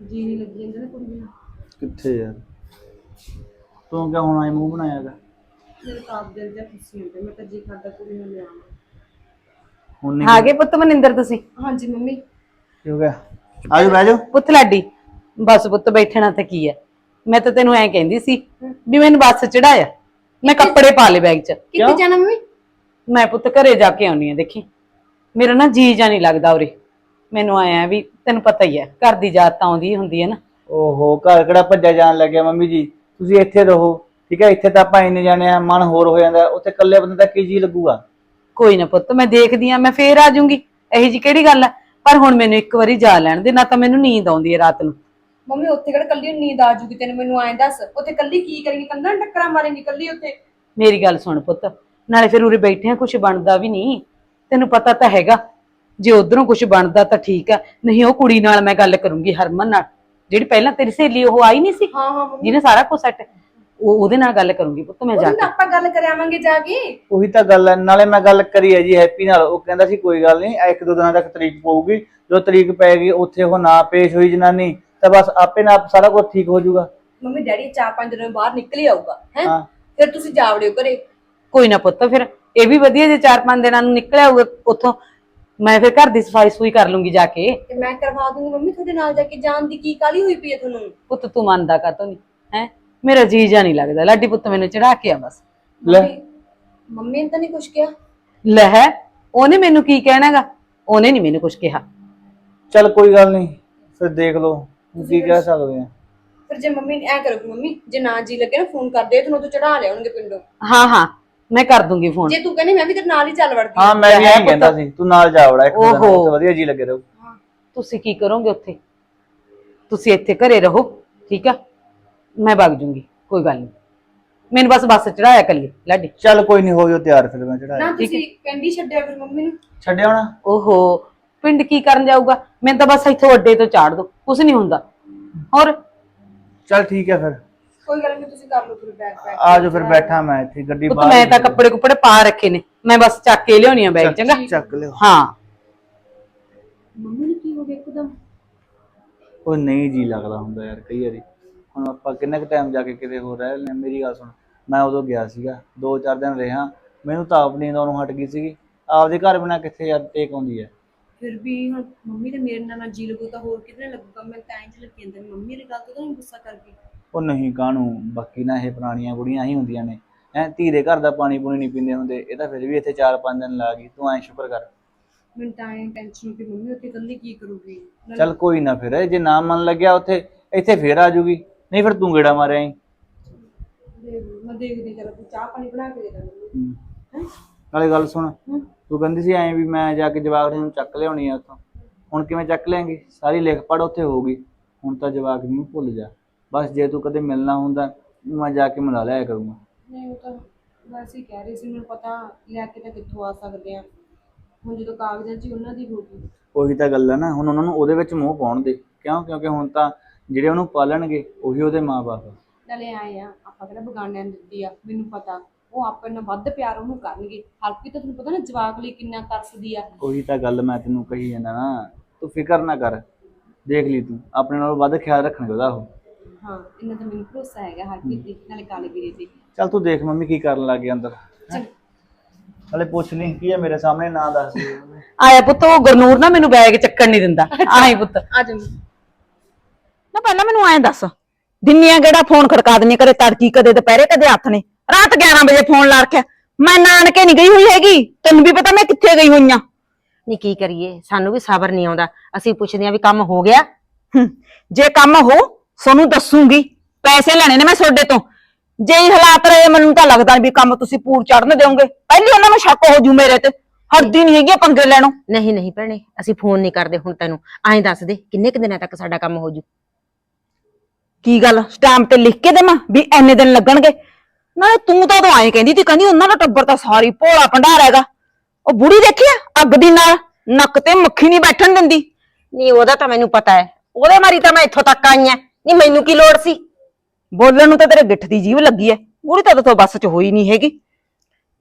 ਜੀ ਨਹੀਂ ਲੱਗੀ ਜਾਂਦਾ ਨਾ ਕੁੜੀ ਨੂੰ ਕਿੱਥੇ ਯਾਰ? ਤੂੰ ਕਿਉਂ ਹੁਣ ਆਈ ਮੂੰਹ ਬਣਾਇਆਗਾ ਮੇਰੇ ਤਾਂ ਆਪ ਦਿਲ ਜਿਹਾ ਖੁਸ਼ੀ ਹੁੰਦੀ ਮੈਂ ਤਾਂ ਜੀ ਕਰਦਾ ਕੁੜੀ ਨੂੰ ਲਿਆਵਾਂ। ਹੁਣ ਨਹੀਂ ਆ ਗਏ ਪੁੱਤ ਮਨਿੰਦਰ ਤੁਸੀਂ? ਹਾਂਜੀ ਮੰਮੀ। ਕੀ ਹੋ ਗਿਆ? ਆਜੋ ਬਹਿ ਜਾਓ। ਪੁੱਤ ਲਾਡੀ ਬਸ ਪੁੱਤ ਬੈਠਣਾ ਤੇ ਕੀ ਹੈ? ਮੈਂ ਤਾਂ ਤੈਨੂੰ ਐਂ ਕਹਿੰਦੀ ਸੀ ਵੀ ਮੈਨੂੰ ਬੱਸ ਚੜਾਇਆ। ਮੈਂ ਕੱਪੜੇ ਪਾ ਲਏ ਬੈਗ 'ਚ। ਕਿੱਥੇ ਜਾਣਾ ਮੰਮੀ? ਮੈਂ ਪੁੱਤ ਘਰੇ ਜਾ ਕੇ ਆਉਣੀ ਆ ਦੇਖੀ। ਮੇਰਾ ਨਾ ਜੀ ਜਾ ਨਹੀਂ ਲੱਗਦਾ ਉਰੇ। ਮੈਨੂੰ ਆਇਆ ਵੀ ਤੈਨੂੰ ਪਤਾ ਹੀ ਹੈ ਘਰ ਦੀ ਯਾਦ ਤਾਂ ਆਉਂਦੀ ਹੀ ਹੁੰਦੀ ਹੈ ਨਾ। ਓਹੋ ਘਰ ਕਿਹੜਾ ਭੱਜਿਆ ਜਾਣ ਲੱਗਿਆ ਮੰਮੀ ਜੀ? ਤੁਸੀਂ ਇੱਥੇ ਰਹੋ ਠੀਕ ਹੈ? ਇੱਥੇ ਤਾਂ ਆਪਾਂ ਇੰਨੇ ਜਾਣੇ ਆ ਮਨ ਹੋਰ ਹੋ ਜਾਂਦਾ। ਉੱਥੇ ਇਕੱਲੇ ਬੰਦੇ ਦਾ ਕੀ ਜੀ ਲੱਗੂਗਾ? ਕੋਈ ਨਾ ਪੁੱਤ ਮੈਂ ਦੇਖਦੀ ਆ ਮੈਂ ਫੇਰ ਆ ਜਾਊਂਗੀ। ਇਹੀ ਜੀ ਕਿਹੜੀ ਗੱਲ ਹੈ? ਪਰ ਹੁਣ ਮੈਨੂੰ ਇੱਕ ਵਾਰੀ ਜਾ ਲੈਣ ਦੇ ਨਾ ਤਾਂ ਮੈਨੂੰ ਨੀਂਦ ਆਉਂਦੀ ਹੈ ਰਾਤ ਨੂੰ। ਮੰਮੀ ਉੱਥੇ ਕਿਹੜਾ ਕੱਲੀ ਨੀਂਦ ਆ ਜੂਗੀ ਤੈਨੂੰ ਮੈਨੂੰ ਐਂ ਦੱਸ ਉੱਥੇ ਕੱਲੀ ਕੀ ਕਰੇਂਗੀ ਕੰਧਾਂ ਨਾਲ ਟੱਕਰਾਂ ਮਾਰੇਂਗੀ ਕੱਲੀ ਉੱਥੇ। ਮੇਰੀ ਗੱਲ ਸੁਣ ਪੁੱਤ ਨਾਲੇ ਫਿਰ ਉਰੇ ਬੈਠਿਆਂ ਕੁਝ ਬਣਦਾ ਵੀ ਨਹੀਂ। ਤੈਨੂੰ ਪਤਾ ਤਾਂ ਹੈਗਾ ਜੇ ਉਧਰੋਂ ਕੁਝ ਬਣਦਾ ਤਾਂ ਠੀਕ ਆ ਨਹੀਂ ਉਹ ਕੁੜੀ ਨਾਲ ਮੈਂ ਗੱਲ ਕਰੂੰਗੀ ਹਰਮਨ ਨਾਲ। ਜਿਹੜੀ ਪਹਿਲਾਂ ਤੇਰੀ ਸਹੇਲੀ ਉਹ ਆਈ ਨਹੀਂ ਸੀ? ਹਾਂ ਹਾਂ ਮੰਮੀ। ਜਿਹਨੇ ਸਾਰਾ ਕੁਝ ਸੈੱਟ ਉਹ ਉਹਦੇ ਨਾਲ ਗੱਲ ਕਰੂੰਗੀ ਪੁੱਤ ਮੈਂ ਜਾ ਉਹਦੇ ਕੇ। ਨਾਲ ਆਪਾਂ ਗੱਲ ਕਰ ਆਵਾਂਗੇ ਜਾ ਕੇ। ਉਹੀ ਤਾਂ ਗੱਲ ਹੈ ਨਾਲੇ ਮੈਂ ਗੱਲ ਕਰੀ ਹੈ ਜੀ ਹੈਪੀ ਨਾਲ ਉਹ ਕਹਿੰਦਾ ਸੀ ਕੋਈ ਗੱਲ ਨਹੀਂ ਇੱਕ ਦੋ ਦਿਨਾਂ ਤੱਕ ਤਰੀਕ ਪਊਗੀ ਜੋ ਤਰੀਕ ਪੈਗੀ ਉੱਥੇ ਉਹ ਨਾ ਪੇਸ਼ ਹੋਈ ਜਨਾਨੀ ਤਾਂ ਬਸ ਆਪੇ ਨਾ ਆਪ ਸਾਰਾ ਕੁਝ ਠੀਕ ਹੋ ਜਾਊਗਾ। ਮੰਮੀ ਡੈਡੀ ਚਾਰ ਪੰਜ ਦਿਨ ਬਾਹਰ ਨਿਕਲ ਹੀ ਆਊਗਾ ਹੈ? ਹਾਂ। ਫਿਰ ਤੁਸੀਂ ਜਾ ਵੜਿਓ ਘਰੇ। ਕੋਈ ਨਾ ਪੁੱਤ ਫਿਰ ਇਹ ਵੀ ਵਧੀਆ ਜੇ ਚਾਰ ਪੰਜ ਦਿਨਾਂ ਨੂੰ ਨਿਕਲਿਆ ਹੋਊਗਾ ਉੱਥੋਂ ਮੈਂ ਫਿਰ ਘਰ ਦੀ ਸਫ਼ਾਈ ਸੂਈ ਕਰ ਲੂੰਗੀ ਜਾ ਕੇ। ਤੇ ਮੈਂ ਕਰਵਾ ਦੂੰਗੀ ਮੰਮੀ ਤੁਹਾਡੇ ਨਾਲ ਜਾ ਕੇ ਜਾਣ ਦੀ ਕੀ ਕਾਲੀ ਹੋਈ ਪਈ ਹੈ ਤੁਹਾਨੂੰ? ਪੁੱਤ ਤੂੰ ਮੰਨਦਾ ਕਾਤੋਂ ਨਹੀਂ ਹੈ? ਮੇਰਾ ਜੀ ਜਾ ਨਹੀਂ ਲੱਗਦਾ ਲਾਡੀ ਪੁੱਤ ਮੈਨੂੰ ਚੜਾ ਕੇ ਆ ਬਸ। ਲੈ। ਮੰਮੀ- ਮੰਮੀ ਨੇ ਤਾਂ ਨਹੀਂ ਕੁਝ ਕਿਹਾ? ਲੈ ਉਹਨੇ ਮੈਨੂੰ ਕੀ ਕਹਿਣਾਗਾ ਉਹਨੇ ਨਹੀਂ ਮੈਨੂੰ ਕੁਝ ਕਿਹਾ। ਚੱਲ ਕੋਈ ਗੱਲ ਨਹੀਂ ਫਿਰ ਦੇਖ ਲਓ ਹੁਣ ਕੀ ਕਹਿ ਸਕਦੇ ਆ ਫਿਰ ਜੇ ਮੰਮੀ ਐ ਕਰੋਗੇ ਮੰਮੀ ਜੇ ਨਾ ਜੀ ਲੱਗੇ ਨਾ ਫੋਨ ਕਰ ਦੇ ਤੁਹਾਨੂੰ ਤੋਂ ਚੜਾ ਲਿਆਉਣਗੇ ਪਿੰਡੋਂ। ਹਾਂ ਹਾਂ। ਮੈਂ ਕਰ ਦੂੰਗੀ ਫੋਨ ਜੇ ਤੂੰ ਕਹਿੰਦੀ ਮੈਂ ਵੀ ਤੇਰੇ ਨਾਲ ਹੀ ਚੱਲ ਵੜਦੀ ਹਾਂ ਮੈਂ ਵੀ ਹੈ ਐਂ ਪੁੱਤ। ਕਹਿੰਦਾ ਸੀ ਤੂੰ ਨਾਲ ਜਾ ਵੜਾ ਇੱਕ ਦੋ ਦਿਨ। ਉੱਥੇ ਵਧੀਆ ਜੀ ਲੱਗੇ ਰਹੂ। ਤੁਸੀਂ ਕੀ ਕਰੋਗੇ ਉੱਥੇ? ਤੁਸੀਂ ਇੱਥੇ ਘਰੇ ਰਹੋ ਠੀਕ ਆ? ਮੈਂ ਵਗ ਜੂੰਗੀ ਕੋਈ ਗੱਲ ਨਹੀਂ। ਮੈਨੂੰ ਬਸ ਬੱਸ ਚੜਾਇਆ ਕੱਲੀ ਲਾਡੀ। ਚੱਲ ਕੋਈ ਨਹੀਂ ਹੋ ਜਾਓ ਤਿਆਰ ਫਿਰ ਮੈਂ ਚੜਾ ਨਾ ਤੁਸੀਂ ਪਿੰਡ ਹੀ ਛੱਡਿਆ ਫਿਰ ਮੰਮੀ ਨੂੰ। ਛੱਡਿਆ ਹੋਣਾ? ਓਹੋ ਪਿੰਡ ਕੀ ਕਰਨ ਜਾਊਗਾ? ਮੈਨੂੰ ਤਾਂ ਬਸ ਇੱਥੋਂ ਅੱਡੇ ਤੋਂ ਚਾੜ ਦੋ ਕੁਝ ਨਹੀਂ ਹੁੰਦਾ। ਹੋਰ? ਚੱਲ ਠੀਕ ਹੈ ਫਿਰ। ਕੋਈ ਗੱਲ ਨਹੀਂ ਤੁਸੀਂ ਕਰ ਲਓ ਫਿਰ ਬੈਗ ਪੈਕ ਆ ਜਾਓ ਫਿਰ ਬੈਠਾ ਮੈਂ ਇੱਥੇ ਗੱਡੀ ਪੁੱਤ ਬਾਹਰ ਮੈਂ ਤਾਂ ਕੱਪੜੇ ਕੁਪੜੇ ਪਾ ਰੱਖੇ ਨੇ ਮੈਂ ਬਸ ਚੱਕ ਕੇ ਲਿਆਉਣੀ ਆ ਬੈਗ ਚੰਗਾ? ਚੱਕ ਲਿਓ। ਹਾਂ। ਮੰਮੀ ਨੂੰ ਕੀ ਹੋ ਗਿਆ ਇੱਕਦਮ? ਉਹ ਨਹੀਂ ਜੀ ਲੱਗਦਾ ਹੁੰਦਾ ਯਾਰ ਕਈ ਵਾਰੀ। ਹੁਣ ਆਪਾਂ ਕਿੰਨਾ ਕੁ ਟਾਈਮ ਜਾ ਕੇ ਕਿਤੇ ਹੋਰ ਰਹਿ ਲੈਂਦੇ ਮੇਰੀ ਗੱਲ ਸੁਣ ਮੈਂ ਉਦੋਂ ਗਿਆ ਸੀਗਾ ਦੋ ਚਾਰ ਦਿਨ ਰਿਹਾ ਮੈਨੂੰ ਤਾਂ ਆਪ ਨੀਂਦ ਆਉਣੋਂ ਹਟ ਗਈ ਸੀਗੀ। ਆਪਦੇ ਘਰ ਬਿਨਾ ਕਿੱਥੇ ਯਾਰ ਟੇਕ ਆਉਂਦੀ ਹੈ? ਫਿਰ ਵੀ ਹੁਣ ਮੰਮੀ ਤੇ ਮੇਰੇ ਨਾਲ ਨਾ ਜੀ ਲੱਗੂ ਤਾਂ ਹੋਰ ਨਾਲ ਲੱਗੂਗਾ ਮੈਂ ਤਾਂ ਇੰਜ ਲੱਗੀ ਜਾਂਦਾ ਮੰਮੀ ਦੀ ਗੱਲ ਤੋਂ ਤਾਂ ਨਹੀਂ ਗੁੱਸਾ ਕਰ ਗਈ। ਉਹ ਨਹੀਂ ਕਾਹਨੂੰ ਬਾਕੀ ਨਾ ਇਹ ਪੁਰਾਣੀਆਂ ਬੁੜੀਆਂ ਹੀ ਹੁੰਦੀਆਂ ਨੇ। ਐ ਧੀਰੇ ਘਰ ਦਾ ਪਾਣੀ ਪੂਣੀ ਨਹੀਂ ਪੀਂਦੇ ਹੁੰਦੇ ਇਹ ਤਾਂ ਫਿਰ ਵੀ ਇੱਥੇ 4-5 ਦਿਨ ਲਾ ਗਈ ਤੂੰ ਐ ਸ਼ੁਕਰ ਕਰ। ਮੈਨੂੰ ਤਾਂ ਐਂ ਟੈਨਸ਼ਨ ਕਿ ਮੰਮੀ ਉੱਥੇ ਇਕੱਲੀ ਕੀ ਕਰੂਗੀ? ਨਾਲੇ ਚੱਲ ਕੋਈ ਨਾ ਫਿਰ ਜੇ ਨਾ ਮਨ ਲੱਗਿਆ ਉੱਥੇ ਇੱਥੇ ਫੇਰ ਆ ਜੂਗੀ ਨਹੀਂ ਫਿਰ ਤੂੰ ਗੇੜਾ ਮਾਰਿਆ ਈ। ਦੇਖ- ਮੈਂ ਦੇਖਦੀ ਚਲ ਤੂੰ ਚਾਹ ਪਾਣੀ ਬਣਾ ਕੇ ਦੇ ਦੇ ਮੈਨੂੰ। ਹੂੰ। ਹੈਂ? ਨਾਲੇ ਗੱਲ ਸੁਣ। ਤੂੰ ਕਹਿੰਦੀ ਸੀ ਐਂ ਵੀ ਮੈਂ ਜਾ ਕੇ ਜਵਾਕ ਨੂੰ ਚੱਕ ਲਿਆਉਣੀ ਆ ਉੱਥੋਂ। ਹੁਣ ਕਿਵੇਂ ਚੱਕ ਲਿਆਂਗੀ? ਸਾਰੀ ਲਿਖ ਪੜ ਉੱਥੇ ਹੋਊਗੀ ਹੁਣ ਤਾਂ ਜਵਾਕ ਨੂੰ ਭੁੱਲ ਜਾ। ਬਸ ਜੇ ਤੂੰ ਕਦੇ ਮਿਲਣਾ ਹੁੰਦਾ ਮੈਂ ਜਾ ਕੇ ਮਿਲਾ ਲਿਆ ਕਰੂੰਗਾ। ਨਹੀਂ ਉਹ ਤਾਂ ਵੈਸੇ ਹੀ ਕਹਿ ਰਹੀ ਸੀ ਮੈਨੂੰ ਪਤਾ ਲੈ ਕੇ ਤਾਂ ਕਿੱਥੋਂ ਆ ਸਕਦੇ ਆ। ਹੁਣ ਜਦੋਂ ਕਾਗਜ਼ਾਂ 'ਚ ਹੀ ਉਹਨਾਂ ਦੀ ਹੋਊਗੀ ਉਹੀ ਤਾਂ ਗੱਲ ਹੈ ਨਾ ਹੁਣ ਉਹਨਾਂ ਨੂੰ ਉਹਦੇ ਵਿੱਚ ਮੂੰਹ ਪਾਉਣ ਦੇ। ਕਿਉਂ? ਕਿਉਂਕਿ ਹੁਣ ਤਾਂ ਜਿਹੜੇ ਉਹਨੂੰ ਪਾਲਣਗੇ ਉਹੀ ਉਹਦੇ ਮਾਪੇ ਨਾਲੇ ਆਏ ਆ ਆਪਾਂ ਕਿਹੜਾ ਬਗਾਨਿਆਂ ਨੂੰ ਦਿੱਤੀ ਆ ਮੈਨੂੰ ਪਤਾ। ਉਹ ਆਪਣੇ ਨਾਲ ਵੱਧ ਪਿਆਰ ਉਹਨੂੰ ਕਰਨਗੇ। ਹਲਕੀ ਤਾਂ ਤੁਹਾਨੂੰ ਪਤਾ ਨਾ ਜਵਾਕ ਲਈ ਕਿੰਨਾ ਤਰਸਦੀ ਆ। ਉਹੀ ਤਾਂ ਗੱਲ ਮੈਂ ਤੈਨੂੰ ਕਹੀ ਜਾਂਦਾ ਨਾ ਤੂੰ ਫਿਕਰ ਨਾ ਕਰ। ਦੇਖ ਲਈ ਤੂੰ ਆਪਣੇ ਨਾਲੋਂ ਵੱਧ ਖਿਆਲ ਰੱਖਣਗੇ ਉਹਦਾ ਉਹ। ਹਾਂ ਇਹਨਾਂ ਤਾਂ ਮੈਨੂੰ ਭਰੋਸਾ ਹੈਗਾ ਹਰਪ੍ਰੀਤ ਤੇ ਨਾਲੇ ਕਾਲੇ ਵੀਰੇ ਤੇ ਚੱਲ ਤੂੰ ਦੇਖ ਮੰਮੀ ਕੀ ਕਰਨ ਲੱਗੇ ਅੰਦਰ। ਚਲ ਹਲੇ ਪੁੱਛ ਲਈ ਕੀ ਹੈ ਮੇਰੇ ਸਾਹਮਣੇ ਨਾਂ ਦੱਸ ਦੇ ਆਇਆ ਪੁੱਤ ਉਹ ਗੁਰਨੂਰ ਨਾ ਮੈਨੂੰ ਬੈਗ ਚੱਕਣ ਨਹੀਂ ਦਿੰਦਾ। ਆਈ ਪੁੱਤ। ਆ ਜਾ ਨਾ ਪਹਿਲਾਂ ਮੈਨੂੰ ਐਂ ਦੱਸ ਦਿੰਨੀਆਂ ਕਿਹੜਾ ਫੋਨ ਖੜਕਾ ਦਿੰਨੀ ਕਦੇ ਤੜਕੀ ਕਦੇ ਦੁਪਹਿਰੇ ਕਦੇ ਹੱਥ ਨੇ। ਰਾਤ 11 ਵਜੇ ਫੋਨ ਲਾ ਰੱਖਿਆ। ਮੈਂ ਨਾਨਕੇ ਨਹੀਂ ਗਈ ਹੋਈ ਹੈਗੀ ਤੈਨੂੰ ਵੀ ਪਤਾ ਮੈਂ ਕਿੱਥੇ ਗਈ ਹੋਈਆਂ ਨੀ ਕੀ ਕਰੀਏ ਸਾਨੂੰ ਵੀ ਸਬਰ ਨਹੀਂ ਆਉਂਦਾ। ਅਸੀਂ ਪੁੱਛਦੇ ਆ ਵੀ ਕੰਮ ਹੋ ਗਿਆ? ਹੂੰ, ਜੇ ਕੰਮ ਹੋ ਸੋਨੂੰ ਦੱਸੂਗੀ। ਪੈਸੇ ਲੈਣੇ ਨੇ ਮੈਂ ਤੁਹਾਡੇ ਤੋਂ। ਜੇ ਹੀ ਹਾਲਾਤ ਰਹੇ ਮੈਨੂੰ ਤਾਂ ਲੱਗਦਾ ਨੀ ਵੀ ਕੰਮ ਤੁਸੀਂ ਪੂਰ ਚੜਨ ਦਿਓਗੇ। ਪਹਿਲੀ ਉਹਨਾਂ ਨੂੰ ਸ਼ੱਕ ਹੋ ਜੂ ਮੇਰੇ ਤੇ। ਹਰਦੀ ਨਹੀਂ ਹੈਗੀ ਆ ਪੰਗੇ ਲੈਣੋਂ। ਨਹੀਂ ਨਹੀਂ ਭੈਣੇ ਅਸੀਂ ਫੋਨ ਨਹੀਂ ਕਰਦੇ ਹੁਣ ਤੈਨੂੰ। ਐਂ ਦੱਸ ਦੇ ਕਿੰਨੇ ਕੁ ਦਿਨਾਂ ਤੱਕ ਸਾਡਾ ਕੰਮ ਹੋ ਜੂ ਕੀ ਗੱਲ? ਸਟੈਂਪ ਤੇ ਲਿਖ ਕੇ ਦੇਵਾਂ ਵੀ ਐਨੇ ਦਿਨ ਲੱਗਣਗੇ? ਨਾਲੇ ਤੂੰ ਤਾਂ ਉਦੋਂ ਐਂ ਕਹਿੰਦੀ ਤੀ ਕਹਿੰਦੀ ਉਹਨਾਂ ਦਾ ਟੱਬਰ ਤਾਂ ਸਾਰੀ ਭੋਲਾ ਭੰਡਾਰ ਹੈਗਾ। ਉਹ ਬੁੜੀ ਦੇਖਿਆ ਅੱਗ ਦੀ ਨਾਲ ਨੱਕ ਤੇ ਮੱਖੀ ਨਹੀਂ ਬੈਠਣ ਦਿੰਦੀ। ਨਹੀਂ ਉਹਦਾ ਤਾਂ ਮੈਨੂੰ ਪਤਾ ਹੈ। ਉਹਦੇ ਮਾਰੀ ਤਾਂ ਮੈਂ ਇੱਥੋਂ ਤੱਕ ਆਈ ਆ। ਨਹੀਂ ਮੈਨੂੰ ਕੀ ਲੋੜ ਸੀ? ਬੋਲਣ ਨੂੰ ਤਾਂ ਤੇਰੇ ਗਿੱਠ ਦੀ ਜੀਭ ਲੱਗੀ ਐ। ਬੁੜੀ ਤਾਂ ਤੋਂ ਬੱਸ 'ਚ ਹੋਈ ਨਹੀਂ ਹੈਗੀ।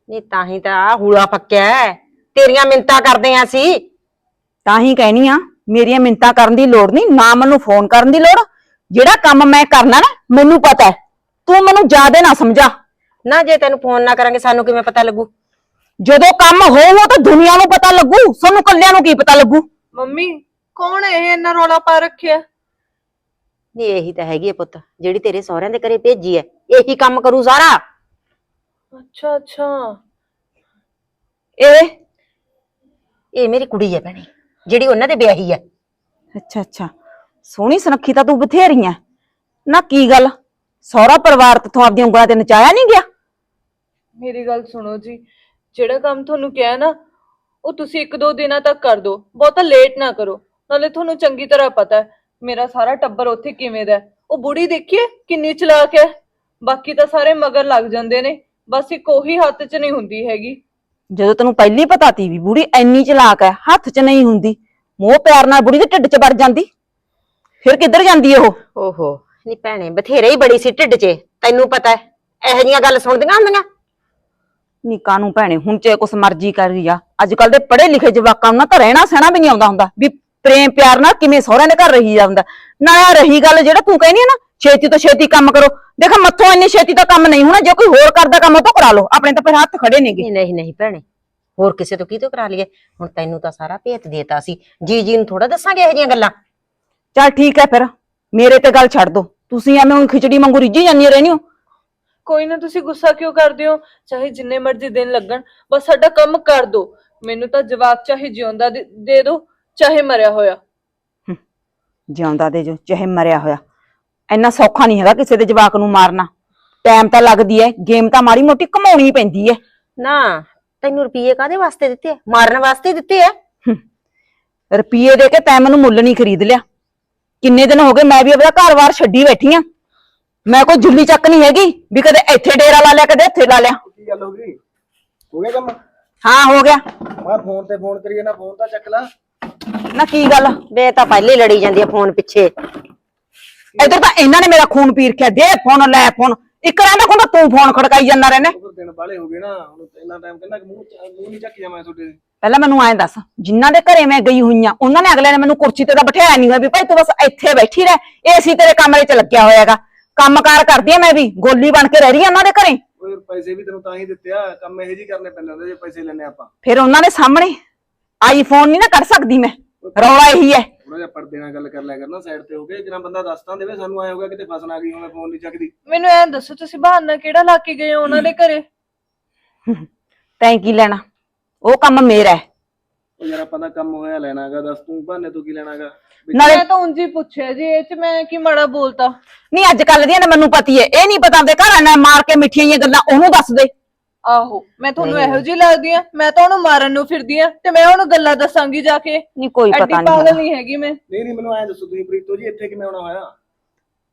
ਨਹੀਂ ਤਾਂ ਹੀ ਤਾਂ ਹੂਲਾ ਪੱਕਿਆ ਹੈ। ਤੇਰੀਆਂ ਮਿੰਤਾ ਕਰਦੇ ਆ ਅਸੀਂ। ਤਾਂ ਹੀ ਕਹਿਨੀ ਆ ਮੇਰੀਆਂ ਮਿੰਤਾਂ ਕਰਨ ਦੀ ਲੋੜ ਨਹੀਂ ਨਾ ਮੈਨੂੰ ਫੋਨ ਕਰਨ ਦੀ ਲੋੜ। ਜਿਹੜਾ ਕੰਮ ਮੈਂ ਕਰਨਾ ਨਾ ਮੈਨੂੰ ਪਤਾ ਹੈ ਤੂੰ ਮੈਨੂੰ ਜ਼ਿਆਦਾ ਨਾ ਸਮਝਾ। ਨਾ ਜੇ ਤੈਨੂੰ ਫੋਨ ਨਾ ਕਰਾਂਗੇ ਸਾਨੂੰ ਕਿਵੇਂ ਪਤਾ ਲੱਗੂ? ਜਦੋਂ ਕੰਮ ਹੋਊਗਾ ਤਾਂ ਦੁਨੀਆ ਨੂੰ ਪਤਾ ਲੱਗੂ। ਸਾਨੂੰ ਕੱਲਿਆਂ ਨੂੰ ਕੀ ਪਤਾ ਲੱਗੂ? ਮੰਮੀ ਕੌਣ ਇਹ ਇੰਨਾ ਰੌਲਾ ਪਾ ਰੱਖਿਆ? ਨਹੀਂ ਇਹੀ ਤਾਂ ਹੈਗੀ ਹੈ ਪੁੱਤ ਜਿਹੜੀ ਤੇਰੇ ਸਹੁਰਿਆਂ ਦੇ ਘਰੇ ਭੇਜੀ ਹੈ ਇਹੀ ਕੰਮ ਕਰੂ ਸਾਰਾ। ਅੱਛਾ ਅੱਛਾ। ਇਹ ਇਹ ਮੇਰੀ ਕੁੜੀ ਹੈ ਭੈਣੇ ਜਿਹੜੀ ਉਹਨਾਂ ਦੇ ਵਿਆਹੀ ਹੈ ਅੱਛਾ ਅੱਛਾ। ਸੋਹਣੀ ਸੁਨੱਖੀ ਤਾਂ ਤੂੰ ਬਥੇਰੀ ਐ। ਨਾ ਕੀ ਗੱਲ ਸਹੁਰਾ ਪਰਿਵਾਰ ਤੋਂ ਆਪਦੀਆਂ ਉਂਗਲਾਂ ਤੇ ਨਚਾਇਆ ਨਹੀਂ ਗਿਆ? ਮੇਰੀ ਗੱਲ ਸੁਣੋ ਜੀ ਜਿਹੜਾ ਕੰਮ ਤੁਹਾਨੂੰ ਕਿਹਾ ਨਾ ਉਹ ਤੁਸੀਂ ਇੱਕ ਦੋ ਦਿਨਾਂ ਤੱਕ ਕਰ ਦਿਓ ਬਹੁਤਾ ਲੇਟ ਨਾ ਕਰੋ ਨਾਲੇ ਤੁਹਾਨੂੰ ਚੰਗੀ ਤਰ੍ਹਾਂ ਪਤਾ ਹੈ ਮੇਰਾ ਸਾਰਾ ਟੱਬਰ ਉੱਥੇ ਕਿਵੇਂ ਦਾ ਹੈ। ਉਹ ਬੁੜੀ ਦੇਖੀਏ ਕਿੰਨੀ ਚਲਾਕ ਹੈ। ਬਾਕੀ ਤਾਂ ਸਾਰੇ ਮਗਰ ਲੱਗ ਜਾਂਦੇ ਨੇ। ਬਸ ਇੱਕ ਉਹੀ ਹੱਥ 'ਚ ਨਹੀਂ ਹੁੰਦੀ ਹੈਗੀ। ਜਦੋਂ ਤੈਨੂੰ ਪਹਿਲੀ ਪਤਾ ਤੀ ਵੀ ਬੁੜੀ ਐਨੀ ਚਲਾਕ ਐ ਹੱਥ 'ਚ ਨਹੀਂ ਹੁੰਦੀ ਮੋਹ ਪਿਆਰ ਨਾਲ ਬੁੜੀ ਦੇ ਢਿੱਡ 'ਚ ਵੜ ਜਾਂਦੀ। ਫਿਰ ਕਿੱਧਰ ਜਾਂਦੀ ਉਹ? ਓਹੋ ਨਹੀਂ ਭੈਣੇ ਬਥੇਰੇ ਹੀ ਬੜੀ ਸੀ ਢਿੱਡ 'ਚ। ਤੈਨੂੰ ਪਤਾ ਹੈ ਇਹੋ ਜਿਹੀਆਂ ਗੱਲ ਸੁਣਦੀਆਂ ਹੁੰਦੀਆਂ? ਨੀ ਕਾਨੂੰ ਭੈਣੇ ਹੁਣ ਚੇ ਕੁਛ ਮਰਜ਼ੀ ਕਰੀ ਆ ਅੱਜ ਕੱਲ ਦੇ ਪੜ੍ਹੇ ਲਿਖੇ ਜਵਾਕਾਂ ਨੂੰ ਨਾ ਤਾਂ ਰਹਿਣਾ ਸਹਿਣਾ ਵੀ ਨਹੀਂ ਆਉਂਦਾ ਹੁੰਦਾ ਵੀ ਪ੍ਰੇਮ ਪਿਆਰ ਨਾਲ ਕਿਵੇਂ ਸਹੁਰਿਆਂ ਦੇ ਘਰ ਰਹੀ ਜਾਂਦਾ ਨਾ ਰਹੀ ਗੱਲ ਜਿਹੜਾ ਤੂੰ ਕਹਿੰਦੀ ਆ ਨਾ ਛੇਤੀ ਤੋਂ ਛੇਤੀ ਕੰਮ ਕਰੋ। ਦੇਖ ਮੱਥੋਂ ਇੰਨੀ ਛੇਤੀ ਤਾਂ ਕੰਮ ਨਹੀਂ ਹੋਣਾ ਜੇ ਕੋਈ ਹੋਰ ਕਰਦਾ ਕੰਮ ਉਹ ਤੋਂ ਕਰਾ ਲਓ। ਆਪਣੇ ਤਾਂ ਫਿਰ ਹੱਥ ਖੜੇ ਨੇਗੇ। ਨਹੀਂ ਨਹੀਂ ਨਹੀਂ ਭੈਣੇ। ਹੋਰ ਕਿਸੇ ਤੋਂ ਕੀ ਤੋਂ ਕਰਾ ਲਈਏ? ਹੁਣ ਤੈਨੂੰ ਤਾਂ ਸਾਰਾ ਭੇਤ ਦੇਤਾ ਸੀ। ਜੀ ਜੀ ਨੂੰ ਥੋੜਾ ਦੱਸਾਂਗੇ ਇਹੋ ਜਿਹੀਆਂ ਗੱਲਾਂ? ਚੱਲ ਠੀਕ ਹੈ ਫਿਰ। ਮੇਰੇ ਤੇ ਗੱਲ ਛੱਡ ਦੋ। ਤੁਸੀਂ ਐਵੇਂ ਹੁਣ ਖਿਚੜੀ ਵਾਂਗੂ ਰਿੱਝੀ ਜਾਂਦੀ ਰਹਿੰਦੀ ਹੋ। ਕੋਈ ਨਾ ਤੁਸੀਂ ਗੁੱਸਾ ਕਿਉਂ ਕਰਦੇ ਹੋ? ਚਾਹੇ ਜਿੰਨੇ ਮਰਜ਼ੀ ਦਿਨ ਲੱਗਣ ਬਸ ਸਾਡਾ ਕੰਮ ਕਰ ਦਿਓ ਮੈਨੂੰ ਤਾਂ ਜਵਾਬ ਚਾਹੇ ਜਿਉਂਦਾ ਦੇ ਦੇ ਦਿਓ ਚਾਹੇ ਮਰਿਆ ਹੋਇਆ। ਜਿਉਂਦਾ ਦੇ ਜੋ ਚਾਹੇ ਮਰਿਆ ਹੋਇਆ। ਇੰਨਾ ਸੌਖਾ ਨਹੀਂ ਹੈਗਾ ਕਿਸੇ ਦੇ ਜਵਾਕ ਨੂੰ ਮਾਰਨਾ। ਟਾਈਮ ਤਾਂ ਲੱਗਦੀ ਹੈ ਗੇਮ ਤਾਂ ਮਾੜੀ ਮੋਟੀ ਕਮਾਉਣੀ ਪੈਂਦੀ ਹੈ ਨਾ ਤੈਨੂੰ ਰੁਪਈਏ ਕਾਦੇ ਵਾਸਤੇ ਦਿੱਤੇ ਆ? ਮਾਰਨ ਵਾਸਤੇ ਦਿੱਤੇ ਆ? ਰੁਪਈਏ ਦੇ ਕੇ ਤੈਂ ਮੈਨੂੰ ਮੁੱਲ ਨਹੀਂ ਖਰੀਦ ਲਿਆ। ਕਿੰਨੇ ਦਿਨ ਹੋ ਗਏ ਮੈਂ ਵੀ ਆਪਣਾ ਘਰ-ਬਾਰ ਛੱਡੀ ਬੈਠੀ ਆ। ਮੈਂ ਕੋਈ ਜੁੱਲੀ ਚੱਕ ਨਹੀਂ ਹੈਗੀ ਵੀ ਕਦੇ ਇੱਥੇ ਡੇਰਾ ਲਾ ਲਿਆ ਕਦੇ ਇੱਥੇ ਲਾ ਲਿਆ। ਕੀ ਗੱਲ ਹੋ ਗਈ? ਹੋ ਗਿਆ ਕੰਮ? ਹਾਂ ਹੋ ਗਿਆ। ਮੈਂ ਫੋਨ ਤੇ ਫੋਨ ਕਰੀਏ ਨਾ ਫੋਨ ਤਾਂ ਚੱਕ ਲਾ। ਨਾ ਕੀ ਗੱਲ ਵੇ ਤਾਂ ਪਹਿਲੇ ਹੀ ਲੜੀ ਜਾਂਦੀ ਆ ਫੋਨ ਪਿੱਛੇ। ਇਧਰ ਤਾਂ ਇਹਨਾਂ ਨੇ ਮੇਰਾ ਖੂਨ ਪੀ ਰੱਖਿਆ ਦੇ ਫੋਨ ਲੈ ਫੋਨ। ਇੱਕ ਰਹਿੰਦਾ ਖੁੰਦਾ ਤੂੰ ਫੋਨ ਖੜਕਾਈ ਜਾਂਦਾ ਉਹ ਦਿਨ ਬਾਲੇ ਹੋ ਗਏ ਨਾ ਹੁਣ ਇੰਨਾ ਟਾਈਮ ਕਹਿੰਦਾ ਕਿ ਮੂੰਹ ਚ- ਮੂੰਹ ਨਹੀਂ ਚੱਕ ਜਾਵਾਂ ਤੁਹਾਡੇ ਪਹਿਲਾਂ ਮੈਨੂੰ ਐਂ ਦੱਸ ਜਿਨ੍ਹਾਂ ਦੇ ਘਰੇ ਮੈਂ ਗਈ ਹੋਈ ਆ ਉਹਨਾਂ ਨੇ ਅਗਲੇ ਨੇ ਮੈਨੂੰ ਕੁਰਸੀ ਤੇ ਤਾਂ ਬਿਠਾਇਆ ਨਹੀਂ ਹੋਇਆ ਵੀ ਭਾਈ ਤੂੰ ਬਸ ਇੱਥੇ ਬੈਠੀ ਰਹਿ ਏਸੀ ਤੇਰੇ ਕਮਰੇ 'ਚ ਲੱਗਿਆ ਹੋਇਆਗਾ ਕੰਮਕਾਰ ਕਰਦੀ ਆ ਮੈਂ ਵੀ ਗੋਲੀ ਬਣ ਕੇ ਰਹਿ ਰਹੀ ਆ ਉਹਨਾਂ ਦੇ ਘਰੇ। ਓਏ ਪੈਸੇ ਵੀ ਤੈਨੂੰ ਤਾਂ ਹੀ ਦਿੱਤੇ ਆ ਕੰਮ ਇਹੋ ਜਿਹੀ ਕਰਨੇ ਪੈਂਦੇ ਹੁੰਦੇ ਜੇ ਪੈਸੇ ਲੈਣੇ ਆਪਾਂ। ਫਿਰ ਉਹਨਾਂ ਦੇ ਸਾਹਮਣੇ ਆਈਫੋਨ ਨਹੀਂ ਨਾ ਕੱਢ ਸਕਦੀ ਮੈਂ। ਰੌਲਾ ਇਹੀ ਹੈ। ਥੋੜਾ ਜਿਹਾ ਪਰਦੇ ਨਾਲ ਗੱਲ ਕਰ ਲਿਆ ਕਰਨਾ ਸਾਈਡ ਤੇ ਹੋ ਕੇ। ਜਿਹੜਾ ਬੰਦਾ ਦੱਸ ਤਾਂ ਦੇਵੇ ਸਾਨੂੰ ਆਏ ਹੋਗਾ ਕਿਤੇ ਫਸਣ ਆ ਗਈ ਹੋਵੇ ਫੋਨ ਨਹੀਂ ਚੱਕਦੀ। ਮੈਨੂੰ ਐਂ ਦੱਸੋ ਤੁਸੀਂ ਬਹਾਨਾ ਕਿਹੜਾ ਲਾ ਕੇ ਗਏ ਹੋ ਉਹਨਾਂ ਦੇ ਘਰੇ? ਤੈਂ ਕੀ ਲੈਣਾ? ਉਹ ਕੰਮ ਮੇਰਾ ਹੈ। ਉਹ ਯਾਰ ਆਪਾਂ ਦਾ ਕੰਮ ਹੋਇਆ ਲੈਣਾਗਾ ਦੱਸ ਤੂੰ ਬਹਾਨੇ ਤੋਂ ਕੀ ਲੈਣਾਗਾ? ਨਾਲੇ ਮੈਂ ਤਾਂ ਉਂਝ ਹੀ ਪੁੱਛਿਆ ਜੀ ਇਹ ਚ ਮੈਂ ਕੀ ਮਾੜਾ ਬੋਲਤਾ? ਨਹੀਂ ਅੱਜ ਕੱਲ ਦੀਆਂ ਤਾਂ ਮੈਨੂੰ ਪਤੀ ਹੈ। ਇਹ ਨਹੀਂ ਪਤਾ ਆਪਦੇ ਘਰ ਨਾਲ ਮਾਰ ਕੇ ਮਿੱਠੀਆਂ ਜਿਹੀਆਂ ਗੱਲਾਂ ਉਹਨੂੰ ਦੱਸ ਦੇ। ਆਹੋ ਮੈਂ ਤੁਹਾਨੂੰ ਇਹੋ ਜਿਹੀ ਲੱਗਦੀ ਆ ਮੈਂ ਤਾਂ ਉਹਨੂੰ ਮਾਰਨ ਨੂੰ ਫਿਰਦੀ ਆ ਤੇ ਮੈਂ ਉਹਨੂੰ ਗੱਲਾਂ ਦੱਸਾਂਗੀ ਜਾ ਕੇ। ਨਹੀਂ ਕੋਈ ਐਡੀ ਪਤਾ ਨਹੀਂ ਪਾਗਲ। ਨਹੀਂ ਹੈਗੀ ਮੈਂ। ਨਹੀਂ ਨਹੀਂ ਮੈਨੂੰ ਐਂ ਦੱਸੋ ਤੁਸੀਂ ਪ੍ਰੀਤੋ ਜੀ ਇੱਥੇ ਕਿਵੇਂ ਆਉਣਾ ਹੋਇਆ?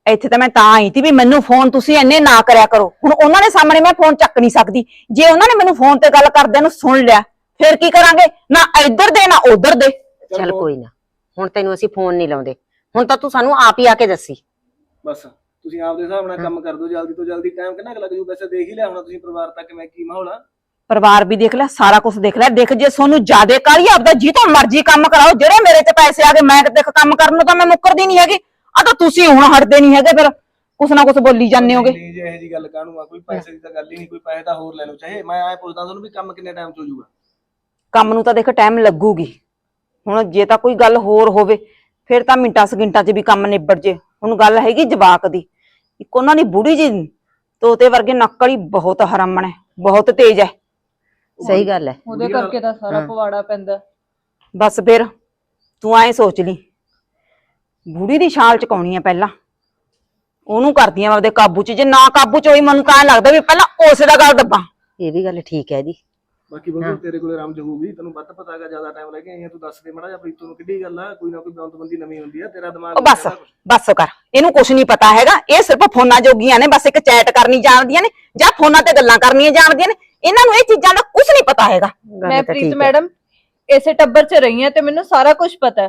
ਇੱਥੇ ਤਾਂ ਮੈਂ ਤਾਂ ਆਈ ਸੀ ਵੀ ਮੈਨੂੰ ਫੋਨ ਤੁਸੀਂ ਇੰਨੇ ਨਾ ਕਰਿਆ ਕਰੋ। ਹੁਣ ਉਹਨਾਂ ਦੇ ਸਾਹਮਣੇ ਮੈਂ ਫੋਨ ਚੱਕ ਨਹੀਂ ਸਕਦੀ। ਜੇ ਉਹਨਾਂ ਨੇ ਮੈਨੂੰ ਫੋਨ ਤੇ ਗੱਲ ਕਰਦਿਆਂ ਨੂੰ ਸੁਣ ਲਿਆ ਫਿਰ ਕੀ ਕਰਾਂਗੇ? ਨਾ ਇੱਧਰ ਦੇ ਨਾ ਉੱਧਰ ਦੇ। ਚੱਲ ਕੋਈ ਨਾ। ਹੁਣ ਤੈਨੂੰ ਅਸੀਂ ਫੋਨ ਨਹੀਂ ਲਾਉਂਦੇ। ਹੁਣ ਤਾਂ ਤੂੰ ਸਾਨੂੰ ਆਪ ਹੀ ਆ ਕੇ ਦੱਸੀ। ਬਸ। ਤੁਸੀਂ ਆਪਦੇ ਹਿਸਾਬ ਨਾਲ ਕੰਮ ਕਰ ਦਿਓ ਜਲਦੀ ਤੋਂ ਜਲਦੀ ਟਾਈਮ ਕਿੰਨਾ ਕੁ ਲੱਗ ਜੂ? ਵੈਸੇ ਦੇਖ ਹੀ ਲਿਆ ਹੋਣਾ ਤੁਸੀਂ ਪਰਿਵਾਰ ਤੱਕ ਮੈਂ ਕੀ ਮਾਹੌਲ ਆ? ਪਰਿਵਾਰ ਵੀ ਦੇਖ ਲਿਆ ਸਾਰਾ ਕੁਝ ਦੇਖ ਲਿਆ। ਦੇਖ ਜੇ ਸੋਨੂੰ ਜਿਆਦੇ ਕਾਲੀ ਆਪਦਾ ਜੀ ਤੋਂ ਮਰਜ਼ੀ ਕੰਮ ਕਰਾਓ। ਜਿਹੜੇ ਮੇਰੇ ਤੇ ਪੈਸੇ ਆ ਗਏ ਮੈਂ ਦੇਖ ਕੰਮ ਕਰਨ ਨੂੰ ਤਾਂ ਮੈਂ ਮੁੱਕਰਦੀ ਨਹੀਂ ਹੈਗੀ। ਆ ਤਾਂ ਤੁਸੀਂ ਹੁਣ ਹਟਦੇ ਨਹੀਂ ਹੈਗੇ ਫਿਰ। ਕੁਛ ਨਾ ਕੁਛ ਬੋਲੀ ਜਾਂਦੇ ਹੋਗੇ। ਨਹੀਂ ਜੇ ਇਹ ਜੀ ਗੱਲ ਕਾਹਨੂੰ ਆ? ਕੋਈ ਪੈਸੇ ਦੀ ਤਾਂ ਗੱਲ ਹੀ ਨਹੀਂ ਕੋਈ ਪੈਸੇ ਤਾਂ ਹੋਰ ਲੈ ਲਓ। ਚਾਹੇ ਮੈਂ ਐਂ ਪੁੱਛਦਾ ਤੁਹਾਨੂੰ ਵੀ ਕੰਮ ਕਿੰਨੇ ਟਾਈਮ ਚ ਹੋ ਜਾਊਗਾ ਕੰਮ ਨੂੰ ਤਾਂ ਦੇਖ ਟਾਈਮ ਲੱਗੂਗੀ। ਹੁਣ ਜੇ ਤਾਂ ਕੋਈ ਗੱਲ ਹੋਰ ਹੋਵੇ ਫਿਰ ਤਾਂ ਮਿੰਟਾਂ ਸਕਿੰਟਾਂ 'ਚ ਵੀ ਕੰਮ ਨਿਬੜ ਜੇ। ਹੁਣ ਗੱਲ ਹੈਗੀ ਜਵਾਕ ਦੀ। ਇੱਕ ਉਹਨਾਂ ਦੀ ਬੁੜੀ ਜੀ ਤੋਤੇ ਵਰਗੇ ਨੱਕ ਵਾਲੀ ਬਹੁਤ ਹਰਮਣ ਹੈ ਬਹੁਤ ਤੇਜ਼ ਹੈ ਸਹੀ ਗੱਲ ਹੈ ਉਹਦੇ ਕਰਕੇ ਤਾਂ ਸਾਰਾ ਪਵਾੜਾ ਪੈਂਦਾ। ਬਸ ਫਿਰ ਤੂੰ ਐਂ ਸੋਚ ਲਈ ਬੁੜੀ ਦੀ ਛਾਲ ਚਕਾਉਣੀ ਹੈ ਪਹਿਲਾਂ। ਉਹਨੂੰ ਕਰਦੀਆਂ ਆਪਦੇ ਕਾਬੂ 'ਚ ਜੇ ਨਾ ਕਾਬੂ 'ਚ ਹੋਈ ਮੈਨੂੰ ਤਾਂ ਐਂ ਲੱਗਦਾ ਵੀ ਪਹਿਲਾਂ ਉਸੇ ਦਾ ਗੱਲ ਦੱਬਾਂ। ਇਹ ਵੀ ਗੱਲ ਠੀਕ ਹੈ ਇਹਦੀ। ਬਾਕੀ ਬੰਦੂ ਤੇਰੇ ਕੋਲੇ ਰਾਮ ਹੋਊਗੀ ਤੈਨੂੰ ਵੱਧ ਪਤਾ ਹੈਗਾ ਜ਼ਿਆਦਾ ਟਾਈਮ ਲੈ ਕੇ ਆਈ ਆ ਤੂੰ ਦੱਸ ਦੇ ਮੜਾ ਜਾਂ ਪ੍ਰੀਤੋ ਨੂੰ ਕਿੱਡੀ ਗੱਲ ਆ ਕੋਈ ਨਾ ਕੋਈ ਬੰਦੀ ਨਵੀਂ ਹੁੰਦੀ ਆ ਤੇਰਾ ਦਿਮਾਗ ਉਹ ਬਸ ਬਸ ਕਰ ਇਹਨੂੰ ਕੁਝ ਨਹੀਂ ਪਤਾ ਹੈਗਾ ਇਹ ਸਿਰਫ ਫੋਨਾਂ ਜੋਗੀਆਂ ਨੇ ਬਸ ਇੱਕ ਚੈਟ ਕਰਨੀ ਜਾਣਦੀਆਂ ਨੇ ਜਾਂ ਫੋਨਾਂ ਤੇ ਗੱਲਾਂ ਕਰਨੀਆਂ ਜਾਣਦੀਆਂ ਨੇ ਇਹਨਾਂ ਨੂੰ ਇਹ ਚੀਜ਼ਾਂ ਦਾ ਕੁਝ ਨਹੀਂ ਪਤਾ ਹੈਗਾ। ਮੈਂ ਪ੍ਰੀਤ। ਮੈਡਮ ਇਸੇ ਟੱਬਰ 'ਚ ਰਹੀ ਹਾਂ ਤੇ ਮੈਨੂੰ ਸਾਰਾ ਕੁਝ ਪਤਾ ਹੈ।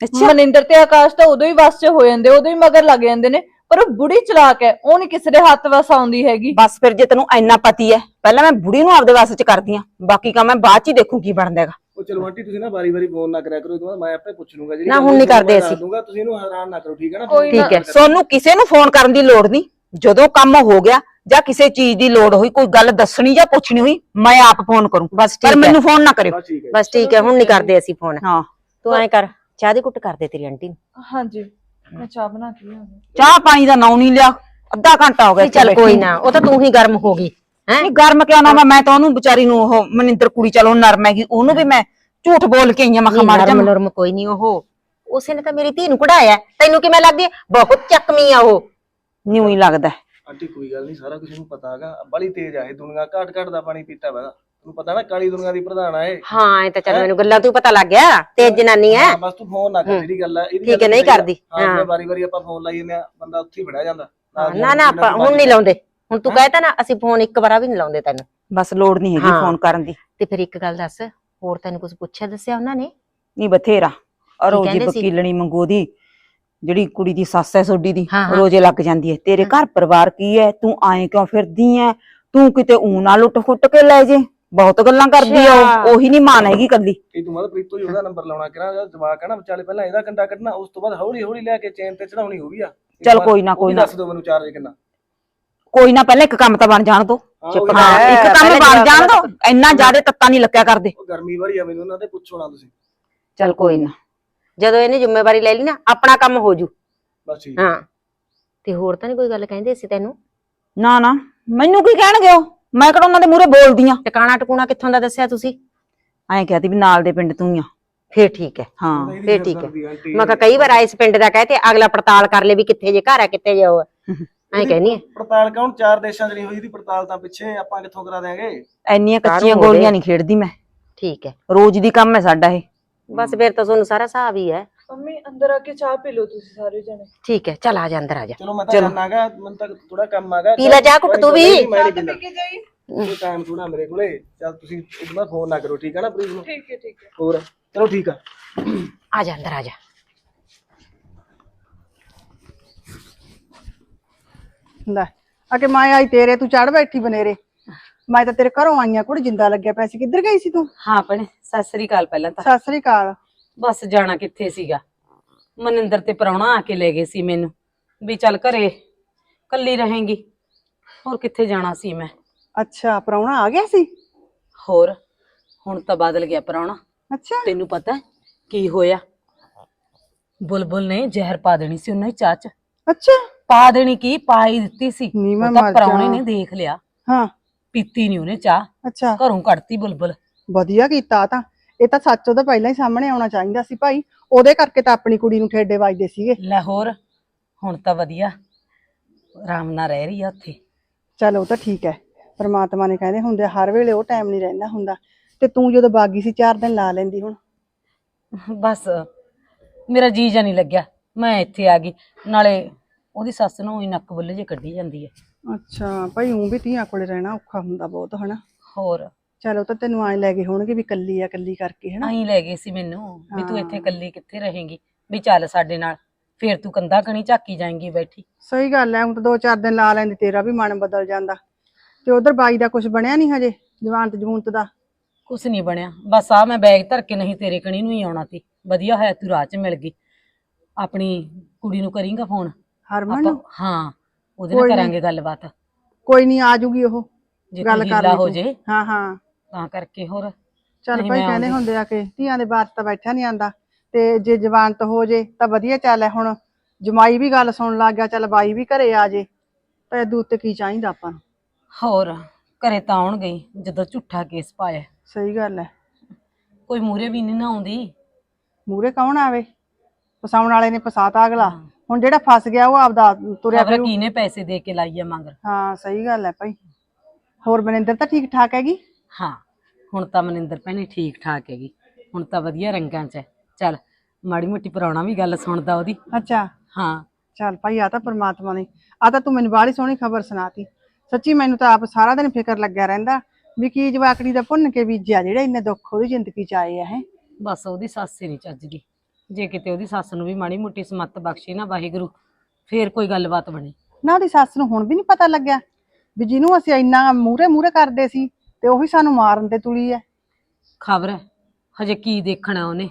ਅੱਛਾ। ਮਨਿੰਦਰ ਤੇ ਆਕਾਸ਼ ਤਾਂ ਉਦੋਂ ਹੀ ਵਸ 'ਚ ਹੋ ਜਾਂਦੇ ਉਦੋਂ ਹੀ ਮਗਰ ਲੱਗ ਜਾਂਦੇ ਨੇ। ਪਰ ਉਹ ਬੁੜੀ ਚਲਾਕ ਹੈ ਉਹ ਨਹੀਂ ਕਿਸੇ ਦੇ ਹੱਥ ਵਸ ਆਉਂਦੀ ਹੈਗੀ। ਬਸ ਫਿਰ ਜੇ ਤੈਨੂੰ ਇੰਨਾ ਪਤੀ ਹੈ ਪਹਿਲਾਂ ਮੈਂ ਬੁੜੀ ਨੂੰ ਆਪਦੇ ਵਾਸਤੇ ਚ ਕਰਦੀ ਆ ਬਾਕੀ ਕੰਮ ਮੈਂ ਬਾਅਦ ਚ ਹੀ ਦੇਖੂ ਕੀ ਬਣਦਾ ਹੈਗਾ। ਉਹ ਚਲੋ ਆਂਟੀ ਤੁਸੀਂ ਨਾ ਬਾਰੀ ਬਾਰੀ ਫੋਨ ਨਾ ਕਰਿਆ ਕਰੋ ਇਹ ਤੋਂ ਬਾਅਦ ਮੈਂ ਆਪੇ ਪੁੱਛ ਲੂੰਗਾ ਜਿਹੜੀ ਨਾ, ਹੁਣ ਨਹੀਂ ਹੋਈ ਕਰਦੇ ਅਸੀਂ। ਦੂੰਗਾ ਤੁਸੀਂ ਇਹਨੂੰ ਹੈਰਾਨ ਨਾ ਕਰੋ ਠੀਕ ਹੈ ਨਾ? ਕੋਈ ਠੀਕ ਹੈ ਸੋਨੂੰ ਕਿਸੇ ਨੂੰ ਫੋਨ ਕਰਨ ਦੀ ਲੋੜ ਨਹੀਂ ਜਦੋਂ ਕੰਮ ਹੋ ਗਿਆ ਜਾਂ ਕਿਸੇ ਚੀਜ਼ ਦੀ ਲੋੜ ਹੋਈ ਕੋਈ ਗੱਲ ਦੱਸਣੀ ਜਾਂ ਪੁੱਛਣੀ ਹੋਈ ਮੈਂ ਆਪ ਫੋਨ ਕਰੂੰ। ਬਸ ਪਰ ਠੀਕ ਹੈ। ਮੈਨੂੰ ਫੋਨ ਨਾ ਕਰਿਓ। ਬਸ ਠੀਕ ਹੈ। ਬਸ ਠੀਕ ਹੈ ਹੁਣ ਨਹੀਂ ਕਰਦੇ ਅਸੀਂ ਫੋਨ। ਹਾਂ। ਤੂੰ ਐਂ ਕਰ ਚਾਹ ਦੀ ਕੁੱਟ ਕਰ ਦੇ ਤੇਰੀ ਆਂਟੀ ਨੂੰ। ਹਾਂਜੀ। ਮੈਂ ਚਾਹ ਬਣਾ ਕੇ ਲਿਆਉਂਦੀ ਚਾਹ ਪਾਣੀ ਦਾ ਨਾਂ ਨਹੀਂ ਲਿਆ ਅੱਧਾ ਘੰਟਾ ਹੋ ਗਿਆ ਨਹੀਂ ਚੱਲ ਕੋਈ ਨਾ ਉਹ ਤਾਂ ਤੂੰ ਹੀ ਗਰਮ ਹੋ ਗਈ ਹੈ? ਨਹੀਂ ਗਰਮ ਕਿਉਂ ਨਾ ਮੈਂ ਮੈਂ ਤਾਂ ਉਹਨੂੰ ਵਿਚਾਰੀ ਨੂੰ ਉਹ ਮਨਿੰਦਰ ਕੁੜੀ ਚਲੋ ਨਰਮ ਹੈਗੀ ਉਹਨੂੰ ਵੀ ਮੈਂ ਝੂਠ ਬੋਲ ਕੇ ਆਈ ਆ ਮੈਂ ਕਿਹਾ ਮਰ ਜਾ ਨਰਮ ਨਰਮ ਕੋਈ ਨਹੀਂ ਉਹ। ਉਸੇ ਨੇ ਤਾਂ ਮੇਰੀ ਧੀ ਨੂੰ ਕਢਾਇਆ ਤੈਨੂੰ ਕਿਵੇਂ ਲੱਗਦੀ ਹੈ? ਬਹੁਤ ਚੱਕਵੀਂ ਆ ਉਹ। ਨਿਉ ਹੀ ਲੱਗਦਾ। ਹੈ। ਆਂਟੀ ਕੋਈ ਗੱਲ ਨਹੀਂ ਸਾਰਾ ਕੁਝ ਇਹਨੂੰ ਪਤਾ ਹੈਗਾ। ਬੜੀ ਤੇਜ਼ ਆ ਇਹ ਦੁਨੀਆ ਘਾਟ ਘਾਟ ਦਾ ਪਾਣੀ ਪੀਤਾ ਵਾ। ਤੈਨੂੰ ਪਤਾ ਨਾ ਕਾਲੀ ਦੁਨੀਆ ਦੀ ਪ੍ਰਧਾਨ ਆ ਇਹ। ਹਾਂ ਇਹ ਤਾਂ ਚੱਲ ਮੈਨੂੰ ਗੱਲਾਂ ਤੂੰ ਪਤਾ ਲੱਗ ਗਿਆ ਤੇ ਜਨਾਨੀ ਹੈ ਹਾਂ, ਬਸ ਤੂੰ ਫੋਨ ਨਾ ਕਰ ਜਿਹੜੀ ਗੱਲ ਆ ਇਹਦੀ ਠੀਕ ਹੈ, ਗੱਲ ਨਹੀਂ ਸਹੀ ਆ। ਕਰਦੀ, ਹਾਂ ਹਾਂ। ਬਾਰੀ ਬਾਰੀ ਆਪਾਂ ਫੋਨ ਲਾਈ ਜਾਂਦੇ ਆ ਬੰਦਾ ਉੱਥੇ ਹੀ ਫੜਿਆ ਜਾਂਦਾ। ਨਾ ਨਾ ਆਪਾਂ ਹੁਣ ਨਹੀਂ ਲਾਉਂਦੇ। ਹੁਣ ਤੂੰ ਕਹਿਤਾ ਨਾ ਅਸੀਂ ਫੋਨ ਇੱਕ ਵਾਰਾ ਵੀ ਨਹੀਂ ਲਾਉਂਦੇ ਤੈਨੂੰ। ਬਸ ਲੋੜ ਨਹੀਂ ਹੈਗੀ ਹਾਂ। ਫੋਨ ਕਰਨ ਦੀ। ਤੇ ਫਿਰ ਇੱਕ ਗੱਲ ਦੱਸ ਹੋਰ ਤੈਨੂੰ ਕੁਝ ਪੁੱਛਿਆ ਦੱਸਿਆ ਉਹਨਾਂ ਨੇ? ਨਹੀਂ ਬਥੇਰਾ। ਔਰ ਉਹ ਜੀ ਕਹਿੰਦੇ ਸੀ? ਵਕੀਲਣੀ ਮੰਗੋ ਦੀ ਜਿਹੜੀ ਕੁੜੀ ਦੀ ਸੱਸ ਹੈ ਸੋਡੀ ਦੀ ਹਾਂ, ਹਾਂ। ਰੋਜ਼ੇ ਲੱਗ ਜਾਂਦੀ ਹੈ ਤੇਰੇ ਘਰ ਪਰਿਵਾਰ ਕੀ ਹੈ ਤੂੰ ਆਏ ਕਿਉਂ ਫਿਰਦੀ ਐ? ਤੂੰ ਕਿਤੇ ਊ ਨਾ ਲੁੱਟ ਫੁੱਟ ਕੇ ਲੈ ਜੇ। ਬਹੁਤ ਗੱਲਾਂ ਕਰਦੀ ਆ। ਉਹ ਉਹੀ ਨਹੀਂ ਮਾਨ ਹੈਗੀ ਕੱਲੀ ਇਹ ਤੂੰ ਮਤਲਬ ਪ੍ਰੀਤੋ ਹੀ ਉਹਦਾ ਨੰਬਰ ਲਾਉਣਾ ਕਿਹੜਾ ਜਵਾਕ ਹੈ ਨਾ ਵਿਚਾਲੇ ਪਹਿਲਾਂ ਇਹਦਾ ਕੰਡਾ ਕੱਢਣਾ ਉਸ ਤੋਂ ਬਾਅਦ ਹੌਲੀ ਹੌਲੀ ਲੈ ਕੇ ਚੇਨ ਤੇ ਚੜਾਉਣੀ ਹੋ ਗਈ ਆ। ਚੱਲ ਕੋਈ ਨਾ, ਕੋਈ ਨਾ। ਦੱਸ ਦਿਓ ਮੈਨੂੰ ਚਾਰਜ ਕਿੰਨਾ। ਕੋਈ ਨਾ ਪਹਿਲਾਂ ਇੱਕ ਕੰਮ ਤਾਂ ਬਣ ਜਾਣ ਦੋ। ਹਾਂ, ਇੱਕ ਕੰਮ ਬਣ ਜਾਣ ਤਾਂ ਦੋ ਇੰਨਾ ਜ਼ਿਆਦਾ ਤੱਤਾ ਨਹੀਂ ਲੱਗਿਆ ਕਰਦੇ। ਉਹ ਗਰਮੀ ਵਾਰੀ ਆ ਮੈਨੂੰ ਉਹਨਾਂ ਦੇ ਪੁੱਛੋ ਨਾ ਤੁਸੀਂ। ਚੱਲ ਕੋਈ ਨਾ। ਜਦੋਂ ਇਹਨੇ ਜ਼ਿੰਮੇਵਾਰੀ ਲੈ ਲਈ ਨਾ ਆਪਣਾ ਕੰਮ ਹੋ ਜੂ। ਬਸ ਠੀਕ। ਹਾਂ। ਤੇ ਹੋਰ ਤਾਂ ਨਹੀਂ ਕੋਈ ਗੱਲ ਕਹਿੰਦੇ ਸੀ ਤੈਨੂੰ? ਨਾ ਨਾ। ਮੈਨੂੰ ਕੀ ਕਹਿਣਗੇ ਉਹ? ਮੈਂ ਕਿਹੜਾ ਉਹਨਾਂ ਦੇ ਮੂਹਰੇ ਬੋਲਦੀ ਆ? ਟਿਕਾਣਾ ਟਕੂਣਾ ਕਿੱਥੋਂ ਦਾ ਦੱਸਿਆ ਤੁਸੀਂ? ਐਂ ਕਹਤੀ ਵੀ ਨਾਲ ਦੇ ਪਿੰਡ ਤੂੰ ਹੀ ਆ। ਫੇਰ ਠੀਕ ਹੈ। ਹਾਂ ਫੇਰ ਠੀਕ ਹੈ। ਮੈਂ ਕਿਹਾ ਕਈ ਵਾਰ ਆਇਸ ਪਿੰਡ ਦਾ ਕਹੇ ਤੇ ਅਗਲਾ ਪੜਤਾਲ ਕਰ ਲੇ ਵੀ ਕਿੱਥੇ ਜੇ ਘਰ ਹੈ ਕਿੱਥੇ ਜੇ ਉਹ। ਐਂ ਕਹਿੰਨੀ ਹੈ ਪੜਤਾਲ ਕੌਣ ਚਾਰ ਦੇਸ਼ਾਂ 'ਚ ਨਹੀਂ ਹੋਈ ਦੀ ਪੜਤਾਲ ਤਾਂ ਪਿੱਛੇ ਆਪਾਂ ਕਿੱਥੋਂ ਕਰਾ ਦਿਆਂਗੇ? ਐਨੀਆਂ ਕੱਚੀਆਂ? ਗੋਲੀਆਂ ਨਹੀਂ ਖੇਡਦੀ ਮੈਂ। ਠੀਕ ਹੈ। ਰੋਜ਼ ਦੀ ਕੰਮ ਹੈ ਸਾਡਾ ਇਹ। ਬਸ ਫੇਰ ਤਾਂ ਤੁਹਾਨੂੰ ਸਾਰਾ ਹਿਸਾਬ ਹੀ ਹੈ। ਮੰਮੀ ਅੰਦਰ ਆ ਕੇ ਚਾਹ ਪੀ ਲਓ ਤੁਸੀਂ ਸਾਰੇ ਜਣੇ। ਠੀਕ ਹੈ ਚੱਲ ਆ ਜਾ ਅੰਦਰ ਆ ਜਾ। ਚਲੋ ਮੈਂ ਤਾਂ ਜਾਣਾਗਾ ਮੈਨੂੰ ਤਾਂ ਥੋੜਾ ਕੰਮ ਆਗਾ ਪੀ ਲੈ ਚਾਹ ਘੁੱਟ ਤੂੰ ਵੀ। ਮੈਂ ਨਹੀਂ ਪੀਂਦਾ ਕੋਈ ਟਾਈਮ ਥੋੜਾ ਮੇਰੇ ਕੋਲੇ। ਚੱਲ ਤੁਸੀਂ ਇੱਕ ਵਾਰ ਫੋਨ ਨਾ ਕਰੋ ਠੀਕ ਹੈ ਨਾ ਪ੍ਰੀਤ ਨੂੰ? ਠੀਕ ਹੈ ਠੀਕ ਹੈ। ਹੋਰ? ਚਲੋ ਠੀਕ ਆ। ਆ ਜਾ ਅੰਦਰ ਆ ਜਾ। ਲੈ ਅਕੇ ਮੈਂ ਆਈ ਤੇਰੇ ਤੂੰ ਚੜ ਬੈਠੀ ਬਨੇਰੇ। ਮੈਂ ਤਾਂ ਤੇਰੇ ਘਰੋਂ ਆਈਆਂ ਕੁੜ ਜਿੰਦਾ ਲੱਗਿਆ ਪਿਆ ਸੀ। ਕਿੱਧਰ ਗਈ ਸੀ ਤੂੰ? ਹਾਂ ਭੈਣੇ ਸਤਿ ਸ੍ਰੀ ਅਕਾਲ ਪਹਿਲਾਂ ਤਾਂ। ਸਤਿ ਸ੍ਰੀ ਅਕਾਲ। ਬਸ ਜਾਣਾ ਕਿੱਥੇ ਸੀਗਾ? ਮਨਿੰਦਰ ਤੇ ਪ੍ਰਾਹੁਣਾ ਆ ਕੇ ਲੈ ਗਏ ਸੀ ਮੈਨੂੰ। ਵੀ ਚੱਲ ਘਰੇ ਕੱਲੀ ਰਹੇਂਗੀ। ਹੋਰ ਕਿੱਥੇ ਜਾਣਾ ਸੀ ਮੈਂ? ਅੱਛਾ ਪ੍ਰਾਹੁਣਾ ਆ ਗਿਆ ਸੀ? ਹੋਰ ਹੁਣ ਤਾਂ ਬਦਲ ਗਿਆ ਪ੍ਰਾਹੁਣਾ। ਅੱਛਾ। ਤੈਨੂੰ ਪਤਾ ਹੈ ਕੀ ਹੋਇਆ? ਬੁਲਬੁਲ ਨੇ ਜ਼ਹਿਰ ਪਾ ਦੇਣੀ ਸੀ ਉਹਨਾਂ ਦੀ ਚਾਹ ਚ। ਅੱਛਾ। ਪਾ ਦੇਣੀ ਕੀ? ਪਾ ਹੀ ਦਿੱਤੀ ਸੀ। ਨੀ ਮੈਂ ਉਹ ਤਾਂ ਮਰ ਪ੍ਰਾਹੁਣੇ ਜਾ। ਨੇ ਦੇਖ ਲਿਆ। ਹਾਂ। ਪੀਤੀ ਨਹੀਂ ਉਹਨੇ ਚਾਹ। ਅੱਛਾ। ਘਰੋਂ ਕੱਢਤੀ ਬੁਲਬੁਲ। ਵਧੀਆ ਕੀਤਾ ਤਾਂ। ਇਹ ਤਾਂ ਸੱਚ ਉਹਦਾ ਪਹਿਲਾਂ ਹੀ ਸਾਹਮਣੇ ਆਉਣਾ ਚਾਹੀਦਾ ਸੀ ਭਾਈ। ਉਹਦੇ ਕਰਕੇ ਤਾਂ ਆਪਣੀ ਕੁੜੀ ਨੂੰ ਠੇਡੇ ਵੱਜਦੇ ਸੀਗੇ। ਲਾਹੌਰ ਹੁਣ ਤਾਂ ਵਧੀਆ। ਆਰਾਮ ਨਾਲ ਰਹਿ ਰਹੀ ਆ ਉੱਥੇ। ਚਲ ਉਹ ਤਾਂ ਠੀਕ ਹੈ। ਪਰਮਾਤਮਾ ਨੇ ਕਹਿੰਦੇ ਹੁੰਦੇ ਆ, ਹਰ ਵੇਲੇ ਉਹ ਟਾਈਮ ਨਹੀਂ ਰਹਿੰਦਾ ਹੁੰਦਾ। ਤੇ ਤੂੰ ਜਦੋਂ ਬਾਗੀ ਸੀ ਚਾਰ ਦਿਨ ਲਾ ਲੈਂਦੀ ਹੁਣ। ਬਸ ਮੇਰਾ ਜੀ ਜਾ ਨਹੀਂ ਲੱਗਿਆ। ਮੈਂ ਇੱਥੇ ਆ ਗਈ। ਨਾਲੇ ਉਹਦੀ ਸੱਸ ਨੂੰ ਹੀ ਨੱਕ ਬੁੱਲੇ ਜੇ ਕੱਢੀ ਜਾਂਦੀ ਹੈ। ਅੱਛਾ ਭਾਈ ਉਹ ਵੀ ਧੀਆਂ ਕੋਲੇ ਰਹਿਣਾ ਔਖਾ ਹੁੰਦਾ ਬਹੁਤ ਹਨਾ? ਹੋਰ? ਚਲੋ ਤਾਂ ਤੈਨੂੰ ਐਂ ਲੈ ਗਏ ਹੋਣਗੇ ਵੀ ਕੱਲੀ ਆ ਕੱਲੀ ਕਰਕੇ ਹਨਾ? ਆਈ ਲੈ ਗਏ ਸੀ ਮੈਨੂੰ ਵੀ ਤੂੰ ਇੱਥੇ ਹਾਂ। ਇਕੱਲੀ ਕਿੱਥੇ ਰਹੇਂਗੀ? ਵੀ ਚੱਲ ਸਾਡੇ ਨਾਲ ਫੇਰ ਤੂੰ ਕੰਧਾ ਕਣੀ ਝਾਕੀ ਜਾਏਂਗੀ ਬੈਠੀ। ਸਹੀ ਗੱਲ ਹੈ ਹੁਣ ਤਾਂ ਦੋ ਚਾਰ ਦਿਨ ਲਾ ਲੈਂਦੀ ਤੇਰਾ ਵੀ ਮਨ ਬਦਲ ਜਾਂਦਾ। ਤੇ ਉਧਰ ਬਾਈ ਦਾ ਕੁਝ ਬਣਿਆ ਨਹੀਂ ਹਜੇ ਜਵਾਨਤ ਜਵੂਨਤ ਦਾ? ਕੁਛ ਨਹੀਂ ਬਣਿਆ ਬਸ ਆ ਮੈਂ ਬੈਗ ਧਰ ਕੇ ਨਹੀਂ ਤੇਰੇ ਕਣੀ ਨੂੰ ਹੀ ਆਉਣਾ ਸੀ। ਵਧੀਆ ਹੋਇਆ ਤੂੰ ਰਾਹ 'ਚ ਮਿਲ ਗਈ। ਆਪਣੀ ਕੁੜੀ ਨੂੰ ਕਰੀਂਗਾ ਫੋਨ ਹਰਮਨ? ਆਪਾਂ ਹਾਂ ਉਹਦੇ ਕੋਈ ਨਾਲ ਨੀ। ਕਰਾਂਗੇ ਗੱਲਬਾਤ। ਕੋਈ ਨਹੀਂ ਆ ਜੂਗੀ ਉਹ। ਜੇ ਗੱਲ ਕਰ ਲਈ ਹੋ ਤੂੰ। ਜੇ। ਹਾਂ ਹਾਂ। ਤਾਂ ਕਰਕੇ ਹੋਰ। ਚੱਲ ਨਹੀਂ, ਭਾਈ ਮੈਂ ਕਹਿੰਦੇ ਆਉਂਦੀ। ਹੁੰਦੇ ਆ ਕਿ ਧੀਆਂ ਦੇ ਬਾਤ ਤਾਂ ਬੈਠਾ ਨਹੀਂ ਆਂਦਾ ਤੇ ਜੇ ਜਵਾਨਤ ਹੋ ਜੇ ਤਾਂ ਵਧੀਆ ਚੱਲ ਹੈ। ਹੁਣ ਜਮਾਈ ਵੀ ਗੱਲ ਸੁਣਨ ਲੱਗ ਗਿਆ ਚੱਲ ਬਾਈ ਵੀ ਘਰੇ ਆ ਜੇ। ਤਾਂ ਇਹ ਉੱਤੇ ਕੀ ਚਾਹੀਦਾ ਆਪਾਂ ਨੂੰ? ਹੋਰ ਘਰੇ ਤਾਂ ਆਉਣ ਗਈ ਜਦੋਂ ਝੂਠਾ ਕੇਸ ਪਾਇਆ। ਸਹੀ ਗੱਲ ਹੈ। ਕੋਈ ਮੂਰੇ ਵੀ ਨਹੀਂ ਨਾ ਆਉਂਦੀ। ਮੂਰੇ ਕੌਣ ਆਵੇ? ਫਸਾਉਣ ਵਾਲੇ ਨੇ ਫਸਾਤਾ ਅਗਲਾ। ਹੁਣ ਜਿਹੜਾ ਫਸ ਗਿਆ ਉਹ ਆਪਦਾ ਤੁਰਿਆ ਖਬਰ ਫਿਰੂ। ਕਿਹਨੇ ਪੈਸੇ ਦੇ ਕੇ ਲਾਈ ਆ ਮੰਗਰ ਹਾਂ ਸਹੀ ਗੱਲ ਹੈ ਭਾਈ। ਹੋਰ ਮਨਿੰਦਰ ਤਾਂ ਠੀਕ ਠਾਕ ਹੈਗੀ? ਹਾਂ ਹੁਣ ਤਾਂ ਮਨਿੰਦਰ ਭੈਣੇ ਠੀਕ ਠਾਕ ਹੈਗੀ। ਹੁਣ ਤਾਂ ਵਧੀਆ ਰੰਗਾਂ 'ਚ ਹੈ। ਚੱਲ ਮਾੜੀ ਮੋਟੀ ਪੁਰਾਣਾ ਵੀ ਗੱਲ ਸੁਣਦਾ ਉਹਦੀ। ਅੱਛਾ। ਹਾਂ। ਚੱਲ ਭਾਈ ਆ ਤਾਂ ਪ੍ਰਮਾਤਮਾ ਨੇ ਆ ਤਾਂ ਤੂੰ ਮੈਨੂੰ ਬਾਹਲੀ ਸੋਹਣੀ ਖਬਰ ਸੁਣਾਤੀ। ਸੱਚੀ ਮੈਨੂੰ ਤਾਂ ਆਪ ਸਾਰਾ ਦਿਨ ਫਿਕਰ ਲੱਗਿਆ ਰਹਿੰਦਾ ਵੀ ਕੀ ਜਵਾਕੜੀ ਦਾ ਭੁੰਨ ਕੇ ਬੀਜਿਆ ਜਿਹੜਾ ਇੰਨੇ ਦੁੱਖ ਉਹਦੀ ਜ਼ਿੰਦਗੀ ਚ ਆਏ ਆ ਹੈ। ਬਸ ਉਹਦੀ ਸੱਸ ਹੀ ਨਹੀਂ ਚੱਜਦੀ। ਜੇ ਕਿਤੇ ਉਹਦੀ ਸੱਸ ਨੂੰ ਵੀ ਮਾੜੀ ਮੋਟੀ ਸਮੱਤ ਬਖਸ਼ੇ ਨਾ ਵਾਹਿਗੁਰੂ ਫੇਰ ਕੋਈ ਗੱਲਬਾਤ ਬਣੇ। ਨਾ ਉਹਦੀ ਸੱਸ ਨੂੰ ਹੁਣ ਵੀ ਨਹੀਂ ਪਤਾ ਲੱਗਿਆ ਵੀ ਜਿਹਨੂੰ ਅਸੀਂ ਇੰਨਾ ਮੂਰੇ ਮੂਰੇ ਕਰਦੇ ਸੀ ਤੇ ਉਹੀ ਸਾਨੂੰ ਮਾਰਨ ਤੇ ਤੁਲੀ ਹੈ ਖਬਰ ਹੈ ਹਜੇ ਕੀ ਦੇਖਣਾ ਉਹਨੇ?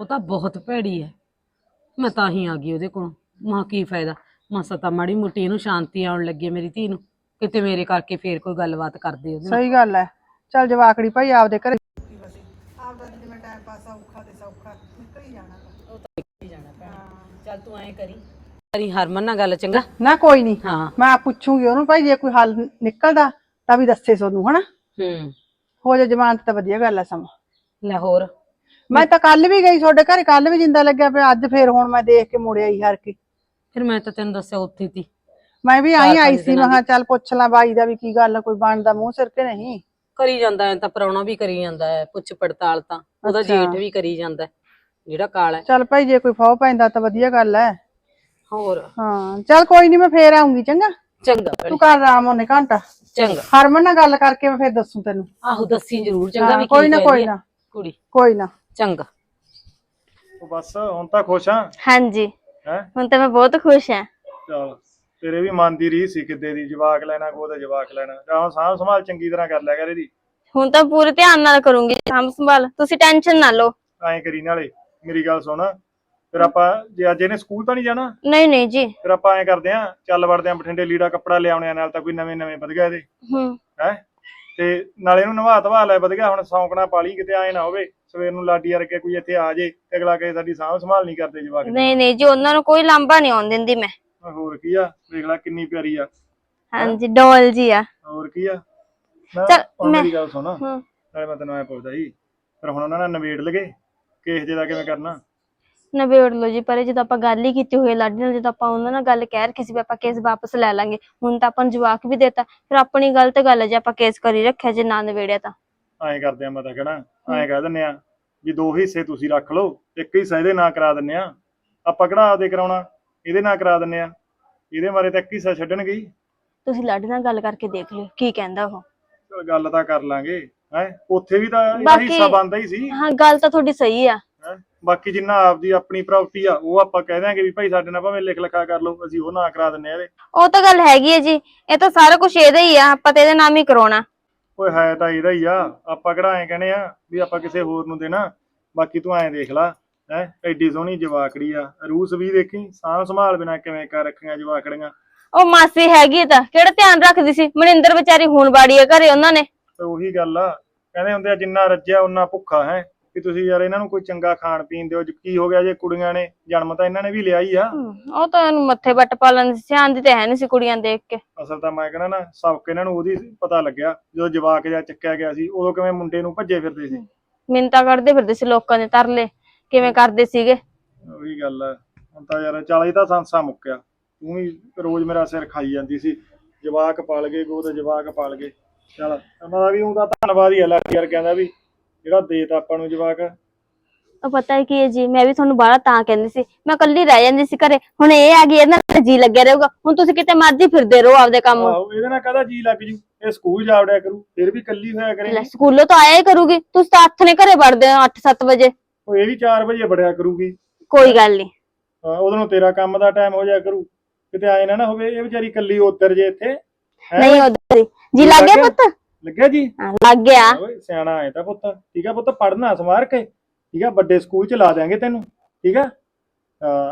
ਉਹ ਤਾਂ ਬਹੁਤ ਭੈੜੀ ਹੈ ਮੈਂ ਤਾਂ ਹੀ ਆ ਗਈ ਉਹਦੇ ਕੋਲ। ਮਾਂ ਕੀ ਫਾਇਦਾ? ਮਾਸਾ ਤਾਂ ਮਾੜੀ ਮੋਟੀ ਇਹਨੂੰ ਸ਼ਾਂਤੀ ਆਉਣ ਲੱਗੀ ਹੈ ਮੇਰੀ ਧੀ ਨੂੰ। ਕਿਤੇ ਮੇਰੇ ਕਰਕੇ ਫੇਰ ਕੋਈ ਗੱਲਬਾਤ ਕਰਦੇ ਉਹਦੇ ਨਾਲ। ਸਹੀ ਗੱਲ ਹੈ ਚੱਲ ਜਵਾਕੜੀ ਭਾਈ ਆਪਦੇ ਘਰੇ ਆਪਦਾ ਜਿਵੇਂ ਟਾਈਮ ਪਾਸ ਔਖਾ ਤੇ ਸੌਖਾ। ਨਿਕਲ ਹੀ ਜਾਣਾ ਚੱਲ ਤੂੰ ਐਂ ਕਰੀ। ਕਰੀ ਹਰਮਨ ਨਾਲ ਗੱਲ ਚੰਗਾ। ਨਾ ਕੋਈ ਨਹੀਂ ਹਾਂ। ਮੈਂ ਪੁੱਛੂਗੀ ਉਹਨੂੰ ਭਾਈ ਜੇ ਕੋਈ ਹੱਲ ਨਿਕਲਦਾ ਤਾਂ ਵੀ ਦੱਸੇ ਤੁਹਾਨੂੰ ਹਨਾ? ਹੂੰ। ਹੋ ਜਾ ਜ਼ਮਾਨਤ ਤਾਂ ਵਧੀਆ ਗੱਲ ਹੈ ਸਮਾਂ। ਲਾਹੌਰ ਮੈਂ ਤਾਂ ਕੱਲ ਵੀ ਗਈ ਤੁਹਾਡੇ ਘਰੇ ਕੱਲ ਵੀ ਜਿੰਦਾ ਲੱਗਿਆ ਪਿਆ ਅੱਜ ਫੇਰ ਹੁਣ ਮੈਂ ਦੇਖ ਕੇ ਮੁੜ ਆਈ ਹਰ ਕੇ। ਫਿਰ ਮੈਂ ਤਾਂ ਤੈਨੂੰ ਦੱਸਿਆ ਉੱਥੇ ਤੀ। ਮੈਂ ਵੀ ਆਈ ਆਈ ਸੀ ਮੈਂ ਕਿਹਾ ਚੱਲ ਪੁੱਛ ਲਾਂ ਬਾਈ ਦਾ ਵੀ ਕੀ ਗੱਲ ਆ, ਕੋਈ ਬਣਦਾ ਮੂੰਹ ਸਿਰ ਕੇ ਨਹੀਂ? ਕਰੀ ਜਾਂਦਾ ਐ ਤਾਂ ਪ੍ਰਾਹੁਣਾ ਵੀ ਕਰੀ ਜਾਂਦਾ ਹੈ ਪੁੱਛ ਪੜਤਾਲ ਤਾਂ। ਉਹਦਾ। ਜੇਠ ਵੀ ਕਰੀ ਜਾਂਦਾ ਹੈ, ਜਿਹੜਾ ਕਾਲ ਹੈ ਚੱਲ ਭਾਈ ਜੇ ਕੋਈ ਫਾਹ ਪੈਂਦਾ ਤਾਂ ਵਧੀਆ ਗੱਲ ਹੈ ਹੋਰ। ਹਾਂ ਚੱਲ ਕੋਈ ਨਹੀਂ ਮੈਂ ਫੇਰ ਆਉਂਗੀ ਚੰਗਾ। ਚੰਗਾ ਤੂੰ ਕਰ ਆਰਾਮ ਉਹਨੇ ਘੰਟਾ। ਚੰਗਾ। ਹਰਮਨ ਨਾਲ ਗੱਲ ਕਰਕੇ ਮੈਂ ਫੇਰ ਦੱਸੂ ਤੈਨੂੰ। ਆਹੋ ਦੱਸੀ ਜ਼ਰੂਰ ਚੰਗਾ ਹਾਂ, ਵੀ ਕੋਈ ਨਾ ਕੋਈ ਨਾ। ਕੁੜੀ। ਕੋਈ ਨਾ। ਚੰਗਾ। ਉਹ ਬਸ ਹੁਣ ਤਾਂ ਖੁਸ਼ ਆ। ਹਾਂਜੀ। ਹੈ? ਹੁਣ ਤਾਂ ਮੈਂ ਬਹੁਤ ਖੁਸ਼ ਹਾਂ ਚਲ ਤੇਰੇ ਵੀ ਮਨ ਦੀ ਰੀਸ ਸੀ ਕਿੱਦੇ ਦੀ ਜਵਾਕ ਲੈਣਾ ਕੋਦਾ ਜਵਾਕ ਲੈਣਾ। ਜਾਂ ਹੁਣ ਸਾਂਭ ਸੰਭਾਲ ਚੰਗੀ ਤਰ੍ਹਾਂ ਕਰ ਲਿਆ ਕਰ ਇਹਦੀ। ਹੁਣ ਤਾਂ ਪੂਰੇ ਧਿਆਨ ਨਾਲ ਕਰੂੰਗੀ ਸਾਂਭ ਸੰਭਾਲ। ਤੁਸੀਂ ਟੈਨਸ਼ਨ ਨਾ ਲਓ। ਐਂ ਕਰੀ ਨਾਲੇ ਮੇਰੀ ਗੱਲ ਸੁਣ। ਫਿਰ ਆਪਾਂ ਜੇ ਅੱਜ ਇਹਨੇ ਸਕੂਲ ਤਾਂ ਨਹੀਂ ਜਾਣਾ? ਨਹੀਂ ਨਹੀਂ ਜੀ। ਫਿਰ ਆਪਾਂ ਐਂ ਕਰਦੇ ਆਂ ਚੱਲ ਵੜਦੇ ਆਂ ਬਠਿੰਡੇ ਲੀੜਾ ਕੱਪੜਾ ਲਿਆਉਣੇ ਆ ਨਾਲ ਤਾਂ ਕੋਈ ਨਵੇਂ ਨਵੇਂ ਵਧੀਆ ਇਹਦੇ। ਹੂੰ। ਹੈ? ਤੇ ਨਾਲੇ ਇਹਨੂੰ ਨਵਾ ਧਵਾ ਲੈ ਵਧੀਆ ਹੁਣ ਸੌਂਕਣਾ ਪਾਲੀ ਕਿਤੇ ਆਏ ਨਾ ਹੋਵੇ ਸਵੇਰ ਨੂੰ ਲਾਡੀ ਵਰਗੇ ਕੋਈ ਇੱਥੇ ਆ ਜੇ ਤੇ ਅਗਲਾ ਕਹੇ ਸਾਡੀ ਸਾਂਭ ਸੰਭਾਲ ਨਹੀਂ ਕਰਦੇ ਜਵਾਕ। ਨਹੀਂ ਨਹੀਂ ਜੀ ਉਹਨਾਂ ਨੂੰ ਕੋਈ ਲਾਂਭਾ ਨਹੀਂ ਆਉਣ ਦਿੰਦੀ ਮੈਂ। ਹੋਰ ਕੀ ਆ? ਦੇਖ ਲੈ ਕਿੰਨੀ ਪਿਆਰੀ ਆ। ਹਾਂਜੀ ਡੋਲ ਜੀ ਆ। ਹੋਰ ਕੀ ਆ? ਚੱਲ, ਮੇਰੀ ਗੱਲ ਸੁਣ। ਹੂੰ। ਨਾਲੇ ਮੈਂ ਤੈਨੂੰ ਐ ਪੁੱਛਦਾ ਸੀ ਫਿਰ ਹੁਣ ਉਹਨਾਂ ਨਾਲ ਨਵੇੜ ਲਗੇ ਕੇਸ ਜੇ ਦਾ ਕਿਵੇਂ ਕਰਨਾ? ਨਵੇੜ ਲਓ ਜੀ ਪਰ ਜਦੋਂ ਆਪਾਂ ਗੱਲ ਹੀ ਕੀਤੀ ਹੋਈ ਹੈ ਲਾਡੀ ਨਾਲ ਜਦੋਂ ਆਪਾਂ ਉਹਨਾਂ ਨਾਲ ਗੱਲ ਕਹਿ ਰੱਖੀ ਸੀ ਵੀ ਆਪਾਂ ਕੇਸ ਵਾਪਸ ਲੈ ਲਾਂਗੇ ਹੁਣ ਤਾਂ ਆਪਾਂ ਨੂੰ ਜਵਾਕ ਵੀ ਦੇਤਾ ਫਿਰ ਆਪਣੀ ਗਲਤ ਗੱਲ ਹੈ ਜੇ ਆਪਾਂ ਕੇਸ ਕਰੀ ਰੱਖਿਆ ਜੇ ਨਾ ਨਵੇੜਿਆ ਤਾਂ। ਐਂ ਕਰਦੇ ਆ ਮੈਂ ਤਾਂ ਕਹਣਾ ਐਂ ਕਹਿ ਦਿੰਨੇ ਆ ਵੀ ਦੋ ਹਿੱਸੇ ਤੁਸੀਂ ਰੱਖ ਲਓ ਇੱਕ ਹਿੱਸਾ ਇਹਦੇ ਨਾਂ ਕਰਾ ਦਿੰਨੇ ਆ ਆਪਾਂ ਕਿਹੜਾ ਆਪਦੇ ਕਰਾਉਣਾ ਇਹਦੇ ਨਾਂ ਕਰਾ ਦਿੰਨੇ ਆ ਇਹਦੇ ਬਾਰੇ ਤਾਂ ਇੱਕ ਹਿੱਸਾ ਛੱਡਣਗੇ ਹੀ ਤੁਸੀਂ ਲਾਡੀ ਨਾਲ ਗੱਲ ਕਰਕੇ ਦੇਖ ਲਿਓ ਕੀ ਕਹਿੰਦਾ ਉਹ। ਚਲ ਗੱਲ ਤਾਂ ਕਰ ਲਾਂਗੇ ਹੈ ਉੱਥੇ ਵੀ ਤਾਂ ਇਹਦਾ ਬਾਕੀ- ਹਿੱਸਾ ਬਣਦਾ ਹੀ ਸੀ। ਹਾਂ ਗੱਲ ਤਾਂ ਤੁਹਾਡੀ ਸਹੀ ਆ। ਹੈਂ? ਬਾਕੀ ਜਿੰਨਾ ਆਪਦੀ ਆਪਣੀ ਪ੍ਰਾਪਰਟੀ ਆ ਉਹ ਆਪਾਂ ਕਹਿ ਦਿਆਂਗੇ ਵੀ ਭਾਈ ਸਾਡੇ ਨਾਲ ਭਾਵੇਂ ਲਿਖ ਲਿਖਾ ਕਰ ਲਓ ਅਸੀਂ ਉਹ ਨਾਂ ਕਰਾ ਦਿੰਨੇ ਆ ਇਹਦੇ। ਉਹ ਤਾਂ ਗੱਲ ਹੈਗੀ ਹੈ ਜੀ ਇਹ ਤਾਂ ਸਾਰਾ ਕੁਝ ਇਹਦਾ ਹੀ ਆ ਆਪਾਂ ਤੇ ਇਹਦੇ ਨਾਮ ਹੀ ਕਰਾਉਣਾ। ਓਏ ਹੈ ਤਾਂ ਇਹਦਾ ਹੀ ਆ ਆਪਾਂ ਕਿਹੜਾ ਐਂ ਕਹਿੰਦੇ ਆ ਵੀ ਆਪਾਂ ਕਿਸੇ ਹੋਰ ਨੂੰ ਦੇਣਾ ਬਾਕੀ ਤੂੰ ਐਂ ਦੇਖ ਲੈ ਹੈ ਐਡੀ ਸੋਹਣੀ ਜਵਾਕੜੀ ਆ ਰੂਸ ਵੀ ਦੇਖੀ ਸਾਂਭ ਸੰਭਾਲ ਬਿਨਾ ਕਿਵੇਂ ਕਰ ਰੱਖੀਆਂ ਜਵਾਕੜੀਆਂ। ਉਹ ਮਾਸੀ ਹੈਗੀ ਹੈ ਤਾਂ ਕਿਹੜਾ ਧਿਆਨ ਰੱਖਦੀ ਸੀ ਮਨਿੰਦਰ ਵਿਚਾਰੀ ਹੁਣ ਬਾੜੀ ਆ ਘਰੇ ਉਹਨਾਂ ਨੇ। ਤੇ ਉਹੀ ਗੱਲ ਆ ਕਹਿੰਦੇ ਹੁੰਦੇ ਆ ਜਿੰਨਾ ਰੱਜਿਆ ਉਨਾ ਭੁੱਖਾ ਹੈ। ਕਿ ਤੁਸੀਂ ਯਾਰ ਇਹਨਾਂ ਨੂੰ ਕੋਈ ਚੰਗਾ ਖਾਣ ਪੀਣ ਦਿਓ ਜੇ ਕੀ ਹੋ ਗਿਆ ਜੇ ਕੁੜੀਆਂ ਨੇ ਜਨਮ ਤਾਂ ਇਹਨਾਂ ਨੇ ਵੀ ਲਿਆ ਹੀ ਆ। ਉਹ ਤਾਂ ਇਹਨੂੰ ਮੱਥੇ ਵੱਟ ਪਾਲਣ ਦੀ ਸਿਆਣ ਦੀ ਤੇ ਹੈ ਨਹੀਂ ਸੀ ਕੁੜੀਆਂ ਦੇਖ ਕੇ। ਅਸਲ ਤਾਂ ਮੈਂ ਕਹਿੰਦਾ ਨਾ ਸਬਕ ਇਹਨਾਂ ਨੂੰ ਉਹਦੀ ਪਤਾ ਲੱਗਿਆ ਜਦੋਂ ਜਵਾਕ ਜਿਹਾ ਚੱਕਿਆ ਗਿਆ ਸੀ ਉਦੋਂ ਕਿਵੇਂ ਮੁੰਡੇ ਨੂੰ ਭੱਜੇ ਫਿਰਦੇ ਸੀ। ਮਿੰਤਾ ਕਰਦੇ ਫਿਰਦੇ ਸੀ ਲੋਕਾਂ ਦੇ ਤਰਲੇ ਕਿਵੇਂ ਕਰਦੇ ਸੀਗੇ। ਉਹੀ ਗੱਲ ਆ। ਹੁਣ ਤਾਂ ਯਾਰ ਚੱਲ ਤਾਂ ਸੰਸਾ ਮੁੱਕਿਆ। ਤੂੰ ਵੀ ਰੋਜ਼ ਮੇਰਾ ਸਿਰ ਖਾਈ ਜਾਂਦੀ ਸੀ। ਜਵਾਕ ਪਾਲ ਗਏ ਗੋਦ ਜਵਾਕ ਪਾਲ ਗਏ। ਚੱਲ ਉਹਨਾਂ ਦਾ ਵੀ ਉਹਦਾ ਧੰਨਵਾਦ ਹੀ ਲੱਗ ਯਾਰ ਕਹਿੰਦਾ ਵੀ ਜਿਹੜਾ ਦੇਤਾ ਆਪਾਂ ਨੂੰ ਜਵਾਕ। ਉਹ ਪਤਾ ਹੈ ਕੀ ਹੈ ਜੀ ਮੈਂ ਵੀ ਤੁਹਾਨੂੰ ਬਾਹਲਾ ਤਾਂ ਕਹਿੰਦੀ ਸੀ। ਮੈਂ ਇਕੱਲੀ ਰਹਿ ਜਾਂਦੀ ਸੀ ਘਰੇ। ਹੁਣ ਇਹ ਆ ਗਈ ਇਹਨਾਂ ਦਾ ਜੀ ਲੱਗਿਆ ਰਹੂਗਾ। ਹੁਣ ਤੁਸੀਂ ਕਿਤੇ ਮਰਜ਼ੀ ਫਿਰਦੇ ਰਹੋ ਆਪਦੇ ਕੰਮ। ਆਹੋ ਇਹਦੇ ਨਾਲ ਕਾਹਦਾ ਜੀ ਲੱਗ ਜੂ? ਇਹ ਸਕੂਲ ਜਾ ਵੜਿਆ ਕਰੂ ਫਿਰ ਵੀ ਕੱਲੀ ਹੋਇਆ ਲੈ, ਕਰੇਗੀ ਸਕੂਲੋਂ ਤਾਂ ਆਇਆ ਹੀ ਕਰੂਗੀ। ਤੁਸੀਂ ਤਾਂ ਹੱਥ ਨੇ ਘਰੇ ਵੜਦੇ ਹੋ 8-7 ਵਜੇ। ਉਹ ਇਹ ਵੀ 4 ਵਜੇ ਵੜਿਆ ਕਰੂਗੀ। ਕੋਈ ਗੱਲ ਨਹੀਂ। ਹਾਂ, ਉਦੋਂ ਨੂੰ ਤੇਰਾ ਕੰਮ ਦਾ ਟਾਈਮ ਹੋ ਜਾਇਆ ਕਰੂ। ਕਿਤੇ ਆਏ ਨਾ ਨਾ ਹੋਵੇ ਇਹ ਵਿਚਾਰੀ ਕੱਲੀ ਉੱਤਰ ਜੇ ਇੱਥੇ। ਹੈਂ? ਨਹੀਂ ਉਧਰ ਜੀ ਲੱਗ ਪੁੱਤ? ਲੱਗਿਆ ਜੀ? ਹਾਂ, ਲੱਗ ਗਿਆ। ਓਏ ਸਿਆਣਾ ਹੈ ਤਾਂ ਪੁੱਤ। ਠੀਕ ਆ ਪੁੱਤ ਪੜਨਾ ਸਮਾਰ ਕੇ ਠੀਕ ਆ ਵੱਡੇ ਸਕੂਲ ਚ ਲਾ ਦਿਆਂਗੇ ਤੈਨੂੰ। ਠੀਕ ਆ?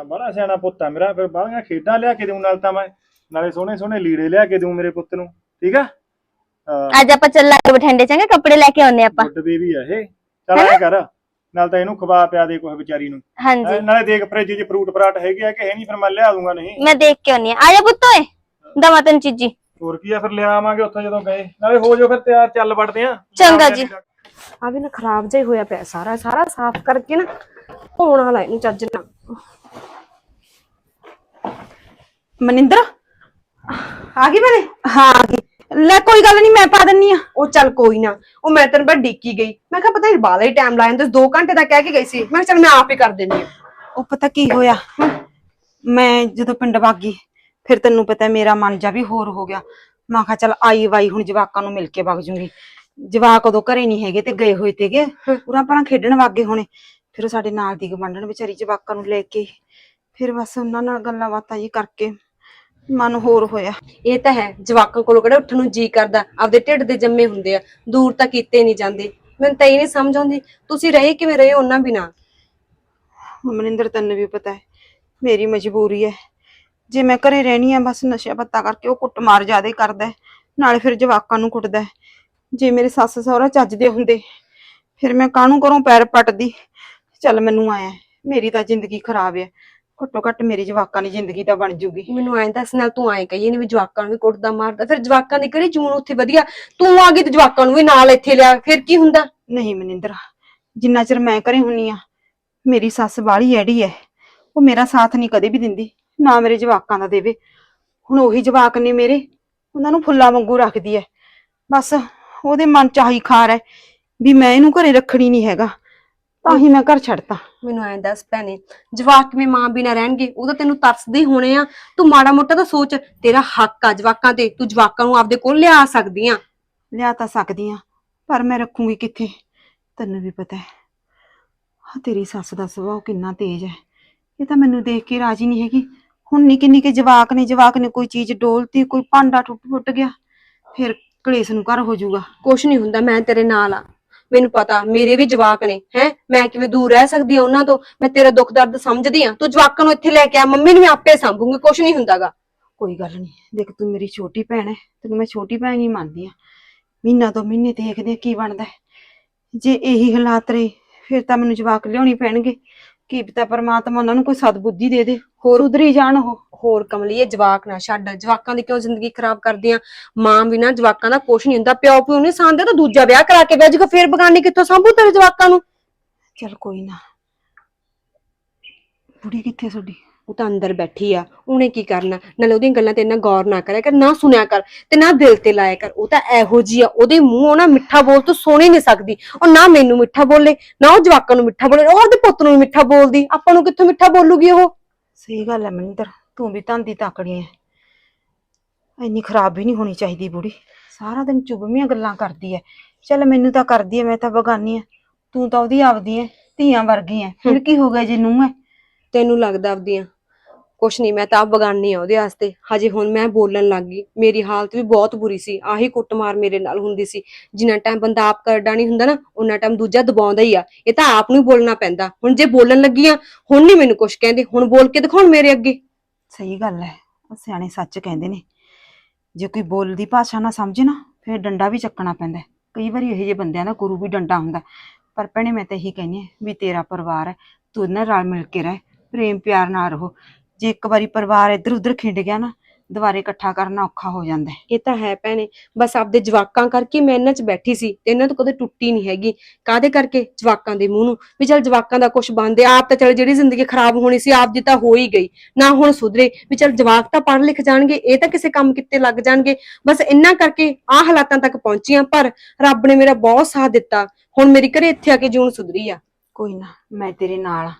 ਬੜਾ ਸਿਆਣਾ ਪੁੱਤ ਆ ਮੇਰਾ। ਫਿਰ ਬਾਹਲੀਆਂ ਖੇਡਾਂ ਲਿਆ ਕੇ ਦੇਉ ਨਾਲ ਤਾਂ ਮੈਂ। ਨਾਲੇ ਸੋਹਣੇ ਸੋਹਣੇ ਲੀੜੇ ਲਿਆ ਕੇ ਦੇਉ ਮੇਰੇ ਪੁੱਤ ਨੂੰ। ਠੀਕ ਆ? ਅੱਜ ਆਪਾਂ ਚੱਲਾਂਗੇ ਬਠਿੰਡੇ ਚੰਗੇ ਕੱਪੜੇ ਲੈ ਕੇ ਆਉਨੇ ਆਪਾਂ। ਗੁੱਡ ਬੇਬੀ ਆ ਇਹ। ਚੱਲ ਐ ਕਰ ਨਾਲ ਤਾਂ ਇਹਨੂੰ ਖਵਾ ਪਿਆ ਦੇ ਕੁਛ ਵਿਚਾਰੀ ਨੂੰ। ਹਾਂਜੀ। ਨਾਲੇ ਦੇਖ ਫ੍ਰਿਜ 'ਚ ਫਰੂਟ ਫਰਾਟ ਹੈਗੇ ਆ ਕਿ ਹੈ ਨਹੀਂ ਫਿਰ ਮੈਂ ਲਿਆ ਦੂੰਗਾ ਨਹੀਂ। ਮੈਂ ਦੇਖ ਕੇ ਆਉਨੀ ਆ ਆ ਜਾ ਪੁੱਤ ਓਏ ਦਵਾ ਤੈਨੂੰ ਚੀਜੀ। ਹੋਰ ਕੀ ਆ ਫਿਰ ਲਿਆ ਆਵਾਂਗੇ ਉੱਥੋਂ ਜਦੋਂ ਗਏ। ਨਾਲੇ ਹੋ ਜਾਓ ਫਿਰ ਤਿਆਰ ਚੱਲ ਵੜਦੇ ਆ। ਚੰਗਾ ਜੀ। ਆ ਵੀ ਨਾ ਖਰਾਬ ਜਿਹਾ ਹੀ ਹੋਇਆ ਪਿਆ ਸਾਰਾ ਸਾਰਾ ਸਾਫ਼ ਕਰਕੇ ਨਾ ਧੋਣ ਵਾਲਾ ਇਹਨੂੰ ਚੱਜ ਨਾਲ। ਮਨਿੰਦਰ? ਆ ਗਈ ਮੈਨੇ ਹਾਂ ਆ ਗਈ। ਲੈ ਕੋਈ ਗੱਲ ਨਹੀਂ ਮੈਂ ਪਾ ਦਿੰਨੀ ਆ। ਉਹ ਚੱਲ ਕੋਈ ਨਾ ਉਹ ਮੈਂ ਤੈਨੂੰ ਬੜਾ ਡਿੱਕੀ ਗਈ। ਮੈਂ ਕਿਹਾ ਪਤਾ ਨਹੀਂ ਬਾਲਾ ਹੀ ਟਾਈਮ ਲਾਇਆ ਤੇ 2 ਘੰਟੇ ਦਾ ਕਹਿ ਕੇ ਗਈ ਸੀ। ਮੈਂ ਕਿਹਾ ਚੱਲ ਮੈਂ ਆਪ ਹੀ ਕਰ ਦਿੰਦੀ ਹਾਂ ਉਹ ਪਤਾ ਕੀ ਹੋਇਆ? ਮੈਂ ਜਦੋਂ ਪਿੰਡ ਵਾਗੀ ਫਿਰ ਤੈਨੂੰ ਪਤਾ ਮੇਰਾ ਮਨ ਜਾ ਵੀ ਹੋਰ ਹੋ ਗਿਆ। ਮੈਂ ਕਿਹਾ ਚੱਲ ਆਈ ਵਾਈ ਹੁਣ ਜਵਾਕਾਂ ਨੂੰ ਮਿਲ ਕੇ ਵਗ ਜੂੰਗੀ। ਜਵਾਕ ਉਦੋਂ ਘਰੇ ਨਹੀਂ ਹੈਗੇ ਤੇ ਗਏ ਹੋਏ ਤੇਗੇ। ਪੂਰਾ ਪਰਾਂ ਖੇਡਣ ਵਾਗੇ ਹੋਣੇ। ਫਿਰ ਉਹ ਸਾਡੇ ਨਾਲ ਦੀ ਗਵੰਡਣ ਵਿਚਾਰੀ ਜਵਾਕਾਂ ਨੂੰ ਲੈ ਕੇ ਫਿਰ ਬਸ ਉਹਨਾਂ ਨਾਲ ਗੱਲਾਂ ਬਾਤਾਂ ਜੀ ਕਰਕੇ ਮਨ ਹੋਰ ਹੋਇਆ। ਇਹ ਤਾਂ ਹੈ ਜਵਾਕਾਂ ਕੋਲੋਂ ਕਿਹੜਾ ਉੱਠਣ ਨੂੰ ਜੀ ਕਰਦਾ ਆਪਦੇ ਢਿੱਡ ਦੇ ਜੰਮੇ ਹੁੰਦੇ ਆ ਦੂਰ ਤਾਂ ਕੀਤੇ ਨਹੀਂ ਜਾਂਦੇ। ਮੈਨੂੰ ਤਾਂ ਇਹ ਨਹੀਂ ਸਮਝ ਆਉਂਦੀ ਤੁਸੀਂ ਰਹੇ ਕਿਵੇਂ ਰਹੇ ਉਹਨਾਂ ਬਿਨਾ? ਮਨਿੰਦਰ ਤੈਨੂੰ ਵੀ ਪਤਾ ਹੈ ਮੇਰੀ ਮਜਬੂਰੀ ਹੈ। ਜੇ ਮੈਂ ਘਰੇ ਰਹਿਣੀ ਆ ਬਸ ਨਸ਼ਾ ਪੱਤਾ ਕਰਕੇ ਉਹ ਕੁੱਟਮਾਰ ਜ਼ਿਆਦਾ ਕਰਦਾ ਹੈ। ਨਾਲੇ ਫਿਰ ਜਵਾਕਾਂ ਨੂੰ ਕੁੱਟਦਾ ਹੈ। ਜੇ ਮੇਰੇ ਸੱਸ ਸਹੁਰਾ ਚੱਜਦੇ ਹੁੰਦੇ ਫਿਰ ਮੈਂ ਕਾਹਨੂੰ ਕਰੂੰ ਪੈਰ ਪੱਟਦੀ? ਚੱਲ ਮੈਨੂੰ ਆਇਆ ਮੇਰੀ ਤਾਂ ਜ਼ਿੰਦਗੀ ਖਰਾਬ ਹੈ। ਘੱਟੋ ਘੱਟ ਮੇਰੀ ਜਵਾਕਾਂ ਦੀ ਜ਼ਿੰਦਗੀ ਤਾਂ ਬਣ ਜੂਗੀ। ਮੈਨੂੰ ਐਂ ਦੱਸ ਨਾਲ ਤੂੰ ਐਂ ਕਹੀਏ ਨਹੀਂ ਵੀ ਜਵਾਕਾਂ ਨੂੰ ਵੀ ਕੁੱਟਦਾ ਮਾਰਦਾ। ਫਿਰ ਜਵਾਕਾਂ ਦੀ ਕਿਹੜੀ ਜੂਨ ਉੱਥੇ ਵਧੀਆ। ਤੂੰ ਆ ਗਈ ਤੇ ਜਵਾਕਾਂ ਨੂੰ ਵੀ ਨਾਲ ਇੱਥੇ ਲਿਆ। ਫਿਰ ਕੀ ਹੁੰਦਾ? ਨਹੀਂ ਮਨਿੰਦਰ ਜਿੰਨਾ ਚਿਰ ਮੈਂ ਘਰੇ ਹੁੰਨੀ ਆ ਮੇਰੀ ਸੱਸ ਬਾਲੀ ਐੜੀ ਐ ਉਹ ਮੇਰਾ ਸਾਥ ਨਹੀਂ ਕਦੇ ਵੀ ਦਿੰਦੀ। ਨਾ ਮੇਰੇ ਜਵਾਕਾਂ ਦਾ ਦੇਵੇ। ਹੁਣ ਉਹੀ ਜਵਾਕ ਨੇ ਮੇਰੇ ਉਹਨਾਂ ਨੂੰ ਫੁੱਲਾਂ ਵਾਂਗੂ ਰੱਖਦੀ ਐ। ਬਸ ਉਹਦੇ ਮਨ ਚ ਆਹੀ ਖਾਰ ਹੈ ਵੀ ਮੈਂ ਇਹਨੂੰ ਘਰੇ ਰੱਖਣੀ ਨਹੀਂ ਹੈਗਾ ਤਾਂ ਹੀ ਮੈਂ ਘਰ ਛੱਡਤਾ। ਮੈਨੂੰ ਐਂ ਦੱਸ ਭੈਣੇ ਜਵਾਕ ਕਿਵੇਂ ਮਾਂ ਬਿਨਾ ਰਹਿਣਗੇ? ਉਹ ਤਾਂ ਤੈਨੂੰ ਤਰਸਦੇ ਹੋਣੇ ਆ। ਤੂੰ ਮਾੜਾ ਮੋਟਾ ਤਾਂ ਸੋਚ ਤੇਰਾ ਹੱਕ ਆ ਜਵਾਕਾਂ ਤੇ ਤੂੰ ਜਵਾਕਾਂ ਨੂੰ ਆਪਦੇ ਕੋਲ ਲਿਆ ਸਕਦੀ ਆ ਲਿਆ ਤਾਂ ਸਕਦੀ ਆ ਪਰ ਮੈਂ ਰੱਖੂੰਗੀ ਕਿੱਥੇ? ਤੈਨੂੰ ਵੀ ਪਤਾ ਹੈ ਹਾਂ ਤੇਰੀ ਸੱਸ ਦਾ ਸੁਭਾਅ ਕਿੰਨਾ ਤੇਜ਼ ਹੈ ਇਹ ਤਾਂ ਮੈਨੂੰ ਦੇਖ ਕੇ ਰਾਜੀ ਨਹੀਂ ਹੈਗੀ। ਹੁਣ ਨਿੱਕੇ ਨਿੱਕੇ ਜਵਾਕ ਨੇ ਜਵਾਕ ਨੇ ਕੋਈ ਚੀਜ਼ ਡੋਲਤੀ ਕੋਈ ਭਾਂਡਾ ਟੁੱਟ ਫੁੱਟ ਗਿਆ ਫਿਰ ਕਲੇਸ਼ ਨੂੰ ਘਰ ਹੋ ਜਾਊਗਾ। ਕੁਛ ਨਹੀਂ ਹੁੰਦਾ ਮੈਂ ਤੇਰੇ ਨਾਲ ਆ ਮੈਨੂੰ ਪਤਾ ਮੇਰੇ ਵੀ ਜਵਾਕ ਨੇ ਹੈ? ਮੈਂ ਕਿਵੇਂ ਦੂਰ ਰਹਿ ਸਕਦੀ ਆ ਉਹਨਾਂ ਤੋਂ? ਮੈਂ ਤੇਰਾ ਦੁੱਖ ਦਰਦ ਸਮਝਦੀ ਆ ਤੂੰ ਜਵਾਕਾਂ ਨੂੰ ਇੱਥੇ ਲੈ ਕੇ ਆ ਮੰਮੀ ਨੂੰ ਮੈਂ ਆਪੇ ਸੰਭੂਗੀ ਕੁਛ ਨਹੀਂ ਹੁੰਦਾਗਾ। ਕੋਈ ਗੱਲ ਨਹੀਂ ਦੇਖ ਤੂੰ ਮੇਰੀ ਛੋਟੀ ਭੈਣ ਹੈ ਤੈਨੂੰ ਮੈਂ ਛੋਟੀ ਭੈਣ ਹੀ ਮੰਨਦੀ ਆ ਮਹੀਨਾ ਤੋਂ ਮਹੀਨੇ ਦੇਖਦੇ ਆ ਕੀ ਬਣਦਾ ਹੈ। ਜੇ ਇਹੀ ਹਾਲਾਤ ਰਹੇ ਫਿਰ ਤਾਂ ਮੈਨੂੰ ਜਵਾਕ ਲਿਆਉਣੀ ਪੈਣਗੇ। ਕੀ ਪਤਾ ਪਰਮਾਤਮਾ ਉਹਨਾਂ ਨੂੰ ਕੋਈ ਸਦਬੁੱਧੀ ਦੇ ਦੇ ਹੋਰ ਉਧਰੀ ਜਾਣ ਉਹ। ਹੋਰ ਕਮਲੀਏ ਜਵਾਕ ਨਾ ਛੱਡ ਜਵਾਕਾਂ ਦੀ ਕਿਉਂ ਜ਼ਿੰਦਗੀ ਖਰਾਬ ਕਰਦੀ ਆ ਮਾਂ ਬਿਨਾ ਜਵਾਕਾਂ ਦਾ ਕੁਛ ਨਹੀਂ ਹੁੰਦਾ ਪਿਓ ਪਿਓ ਨਹੀਂ ਸਾਂਦੇ ਤਾਂ ਦੂਜਾ ਵਿਆਹ ਕਰਾ ਕੇ ਜਾਊਗਾ ਫੇਰ ਬਗਾਨੀ ਕਿੱਥੋਂ ਸੰਭੂ ਤੇਰੇ ਜਵਾਕਾਂ ਨੂੰ? ਚਲ ਕੋਈ ਨਾ। ਬੁੜੀ ਕਿੱਥੇ ਤੁਹਾਡੀ? ਉਹ ਤਾਂ ਅੰਦਰ ਬੈਠੀ ਆ ਉਹਨੇ ਕੀ ਕਰਨਾ? ਨਾਲੇ ਉਹਦੀਆਂ ਗੱਲਾਂ ਤੇ ਇੰਨਾ ਗੌਰ ਨਾ ਕਰਿਆ ਕਰ ਨਾ ਸੁਣਿਆ ਕਰ ਤੇ ਨਾ ਦਿਲ ਤੇ ਲਾਇਆ ਕਰ। ਉਹ ਤਾਂ ਇਹੋ ਜੀ ਆ ਉਹਦੇ ਮੂੰਹੋਂ ਨਾ ਮਿੱਠਾ ਬੋਲ ਤੂੰ ਸੁਣ ਹੀ ਨਹੀਂ ਸਕਦੀ। ਉਹ ਨਾ ਮੈਨੂੰ ਮਿੱਠਾ ਬੋਲੇ ਨਾ ਉਹ ਜਵਾਕਾਂ ਨੂੰ ਮਿੱਠਾ ਬੋਲੇ ਉਹ ਉਹਦੇ ਪੁੱਤ ਨੂੰ ਵੀ ਮਿੱਠਾ ਬੋਲਦੀ। ਆਪਾਂ ਨੂੰ ਕਿੱਥੋਂ ਮਿੱਠਾ ਬੋਲੂਗੀ ਉਹ? ਸਹੀ ਗੱਲ ਹੈ ਮਨਿੰਦਰ ਤੂੰ ਵੀ ਧੰਦੀ ਤਾਕੜੀ ਐ। ਇੰਨੀ ਖਰਾਬ ਵੀ ਨਹੀਂ ਹੋਣੀ ਚਾਹੀਦੀ ਬੁੜੀ। ਸਾਰਾ ਦਿਨ ਚੁਗਮੀਆਂ ਗੱਲਾਂ ਕਰਦੀ ਐ। ਚੱਲ ਮੈਨੂੰ ਤਾਂ ਕਰਦੀ ਐ ਮੈਂ ਤਾਂ ਬਗਾਨੀ ਐ। ਤੂੰ ਤਾਂ ਉਹਦੀ ਆਪਦੀ ਐ ਧੀਆਂ ਵਰਗੀ ਐ। ਫਿਰ ਕੀ ਹੋ ਗਿਆ ਜੇ ਨੂੰ ਐ? ਤੈਨੂੰ ਲੱਗਦਾ ਆਪਦੀਆਂ? ਕੁਛ ਨਹੀਂ, ਮੈਂ ਤਾਂ ਆਪ ਬਗਾਨੀ ਆ ਉਹਦੇ ਵਾਸਤੇ। ਹਜੇ ਹੁਣ ਮੈਂ ਬੋਲਣ ਲੱਗ ਗਈ। ਮੇਰੀ ਹਾਲਤ ਵੀ ਬਹੁਤ ਬੁਰੀ ਸੀ। ਆਹੀ ਕੁੱਟਮਾਰ ਮੇਰੇ ਨਾਲ ਹੁੰਦੀ ਸੀ। ਜਿੰਨਾ ਟਾਈਮ ਬੰਦਾ ਆਪ ਕਰਦਾ ਨਹੀਂ ਹੁੰਦਾ ਨਾ ਉਹਨਾਂ ਟਾਈਮ ਦੂਜਾ ਦਬਾਉਂਦਾ ਹੀ ਆ। ਇਹ ਤਾਂ ਆਪ ਨੂੰ ਹੀ ਬੋਲਣਾ ਪੈਂਦਾ। ਹੁਣ ਜੇ ਬੋਲਣ ਲੱਗੀ ਆ ਹੁਣ ਨਹੀਂ ਮੈਨੂੰ ਕੁਛ ਕਹਿੰਦੇ। ਹੁਣ ਬੋਲ ਕੇ ਦਿਖਾਉਣ ਮੇਰੇ ਅੱਗੇ। ਸਹੀ ਗੱਲ ਹੈ। ਉਹ ਸਿਆਣੇ ਸੱਚ ਕਹਿੰਦੇ ਨੇ। ਜੇ ਕੋਈ ਬੋਲਦੀ ਭਾਸ਼ਾ ਨਾ ਸਮਝੇ ਨਾ, ਫਿਰ ਡੰਡਾ ਵੀ ਚੱਕਣਾ ਪੈਂਦਾ ਹੈ। ਕਈ ਵਾਰੀ ਇਹੋ ਜਿਹੇ ਬੰਦਿਆਂ ਦਾ ਗੁਰੂ ਵੀ ਡੰਡਾ ਹੁੰਦਾ। ਹੈ। ਪਰ ਭੈਣੇ, ਮੈਂ ਤਾਂ ਇਹੀ ਕਹਿੰਦੀ ਹਾਂ ਵੀ ਤੇਰਾ ਪਰਿਵਾਰ ਹੈ। ਤੂੰ ਨਾ ਰਲ ਮਿਲ ਕੇ ਰਹਿ। ਪ੍ਰੇਮ ਪਿਆਰ ਨਾਲ ਰਹੋ। ਜੇ ਇੱਕ ਵਾਰੀ ਪਰਿਵਾਰ ਇੱਧਰ ਉੱਧਰ ਖਿੰਡ ਗਿਆ ਨਾ ਦੁਬਾਰੇ ਇਕੱਠਾ ਕਰਨਾ ਔਖਾ ਹੋ ਜਾਂਦਾ ਹੈ। ਇਹ ਤਾਂ ਹੈ ਭੈਣੇ ਬਸ ਆਪਦੇ ਜਵਾਕਾਂ ਕਰਕੇ ਮੈਂ ਇਹਨਾਂ 'ਚ ਬੈਠੀ ਸੀ ਤੇ ਇਹਨਾਂ ਤੋਂ ਕਦੇ ਟੁੱਟੀ ਨਹੀਂ ਹੈਗੀ। ਕਾਦੇ ਕਰਕੇ? ਜਵਾਕਾਂ ਦੇ ਮੂੰਹ ਨੂੰ। ਵੀ ਚਲ ਜਵਾਕਾਂ ਦਾ ਕੁਝ ਬਣਦੇ ਆਪ ਤਾਂ ਚਲ ਜਿਹੜੀ ਜ਼ਿੰਦਗੀ ਖਰਾਬ ਹੋਣੀ ਸੀ ਆਪ ਦੀ ਤਾਂ ਹੋ ਹੀ ਗਈ। ਨਾ ਹੁਣ ਸੁਧਰੇ ਵੀ ਚਲ ਜਵਾਕ ਤਾਂ ਪੜ੍ਹ ਲਿਖ ਜਾਣਗੇ ਇਹ ਤਾਂ ਕਿਸੇ ਕੰਮ ਕਿਤੇ ਲੱਗ ਜਾਣਗੇ। ਬਸ ਇੰਨਾ ਕਰਕੇ ਆਹ ਹਾਲਾਤਾਂ ਤੱਕ ਪਹੁੰਚੀਆਂ ਪਰ ਰੱਬ ਨੇ ਮੇਰਾ ਬਹੁਤ ਸਾਥ ਦਿੱਤਾ। ਹੁਣ ਮੇਰੀ ਘਰੇ ਇੱਥੇ ਆ ਕੇ ਜੂਨ ਸੁਧਰੀ ਆ। ਕੋਈ ਨਾ ਮੈਂ ਤੇਰੇ ਨਾਲ ਆ।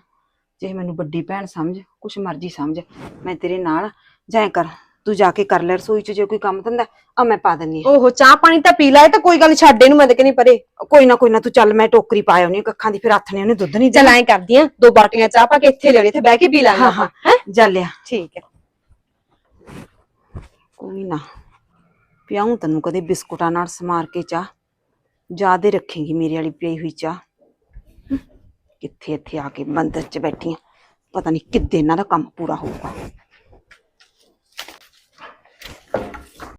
ਜੇ ਮੈਨੂੰ ਵੱਡੀ ਭੈਣ ਸਮਝ ਕੁਛ ਮਰਜ਼ੀ ਸਮਝ ਮੈਂ ਤੇਰੇ ਨਾਲ ਜਾਂ ਕਰ ਤੂੰ ਜਾ ਕੇ ਕਰ ਲੈ ਰਸੋਈ 'ਚ ਜੇ ਕੋਈ ਕੰਮ ਧੰਦਾ ਆ ਮੈਂ ਪਾ ਦਿੰਨੀ ਆ। ਓਹੋ ਚਾਹ ਪਾਣੀ ਤਾਂ ਪੀ ਲੈ ਇਹ ਤਾਂ ਕੋਈ ਗੱਲ ਛੱਡ ਇਹਨੂੰ ਮੈਂ ਤਾਂ ਕਹਿੰਦੀ ਪਰੇ। ਕੋਈ ਨਾ ਕੋਈ ਨਾ ਤੂੰ ਚੱਲ ਮੈਂ ਟੋਕਰੀ ਪਾਇਆ ਉਹਨੇ ਕੱਖਾਂ ਦੀ ਫਿਰ ਹੱਥ ਨੇ ਉਹਨੇ ਦੁੱਧ ਨਹੀਂ ਚਲ ਐਂ ਕਰਦੀ ਆ ਦੋ ਬਾਟੀਆਂ ਚਾਹ ਪਾ ਕੇ ਇੱਥੇ ਲੈ ਲਈ ਇੱਥੇ ਬਹਿ ਕੇ ਪੀ ਲਾਂਗੇ ਹਾਂ ਆਪਾਂ ਹਾਂ? ਜਾ ਲਿਆ। ਠੀਕ ਹੈ। ਕੋਈ ਨਾ ਪਿਆਉਂ ਤੈਨੂੰ ਕਦੇ ਬਿਸਕੁਟਾਂ ਨਾਲ ਸਮਾਰ ਕੇ ਚਾਹ ਜਾਦੇ ਰੱਖੇਗੀ ਮੇਰੇ ਵਾਲੀ ਪਈ ਹੋਈ ਚਾਹ। ਕਿੱਥੇ ਇੱਥੇ ਆ ਕੇ ਮੰਦਰ 'ਚ ਬੈਠੀਆਂ ਪਤਾ ਨਹੀਂ ਕਿੱਦੇ ਇਹਨਾਂ ਦਾ ਕੰਮ ਪੂਰਾ ਹੋਊਗਾ।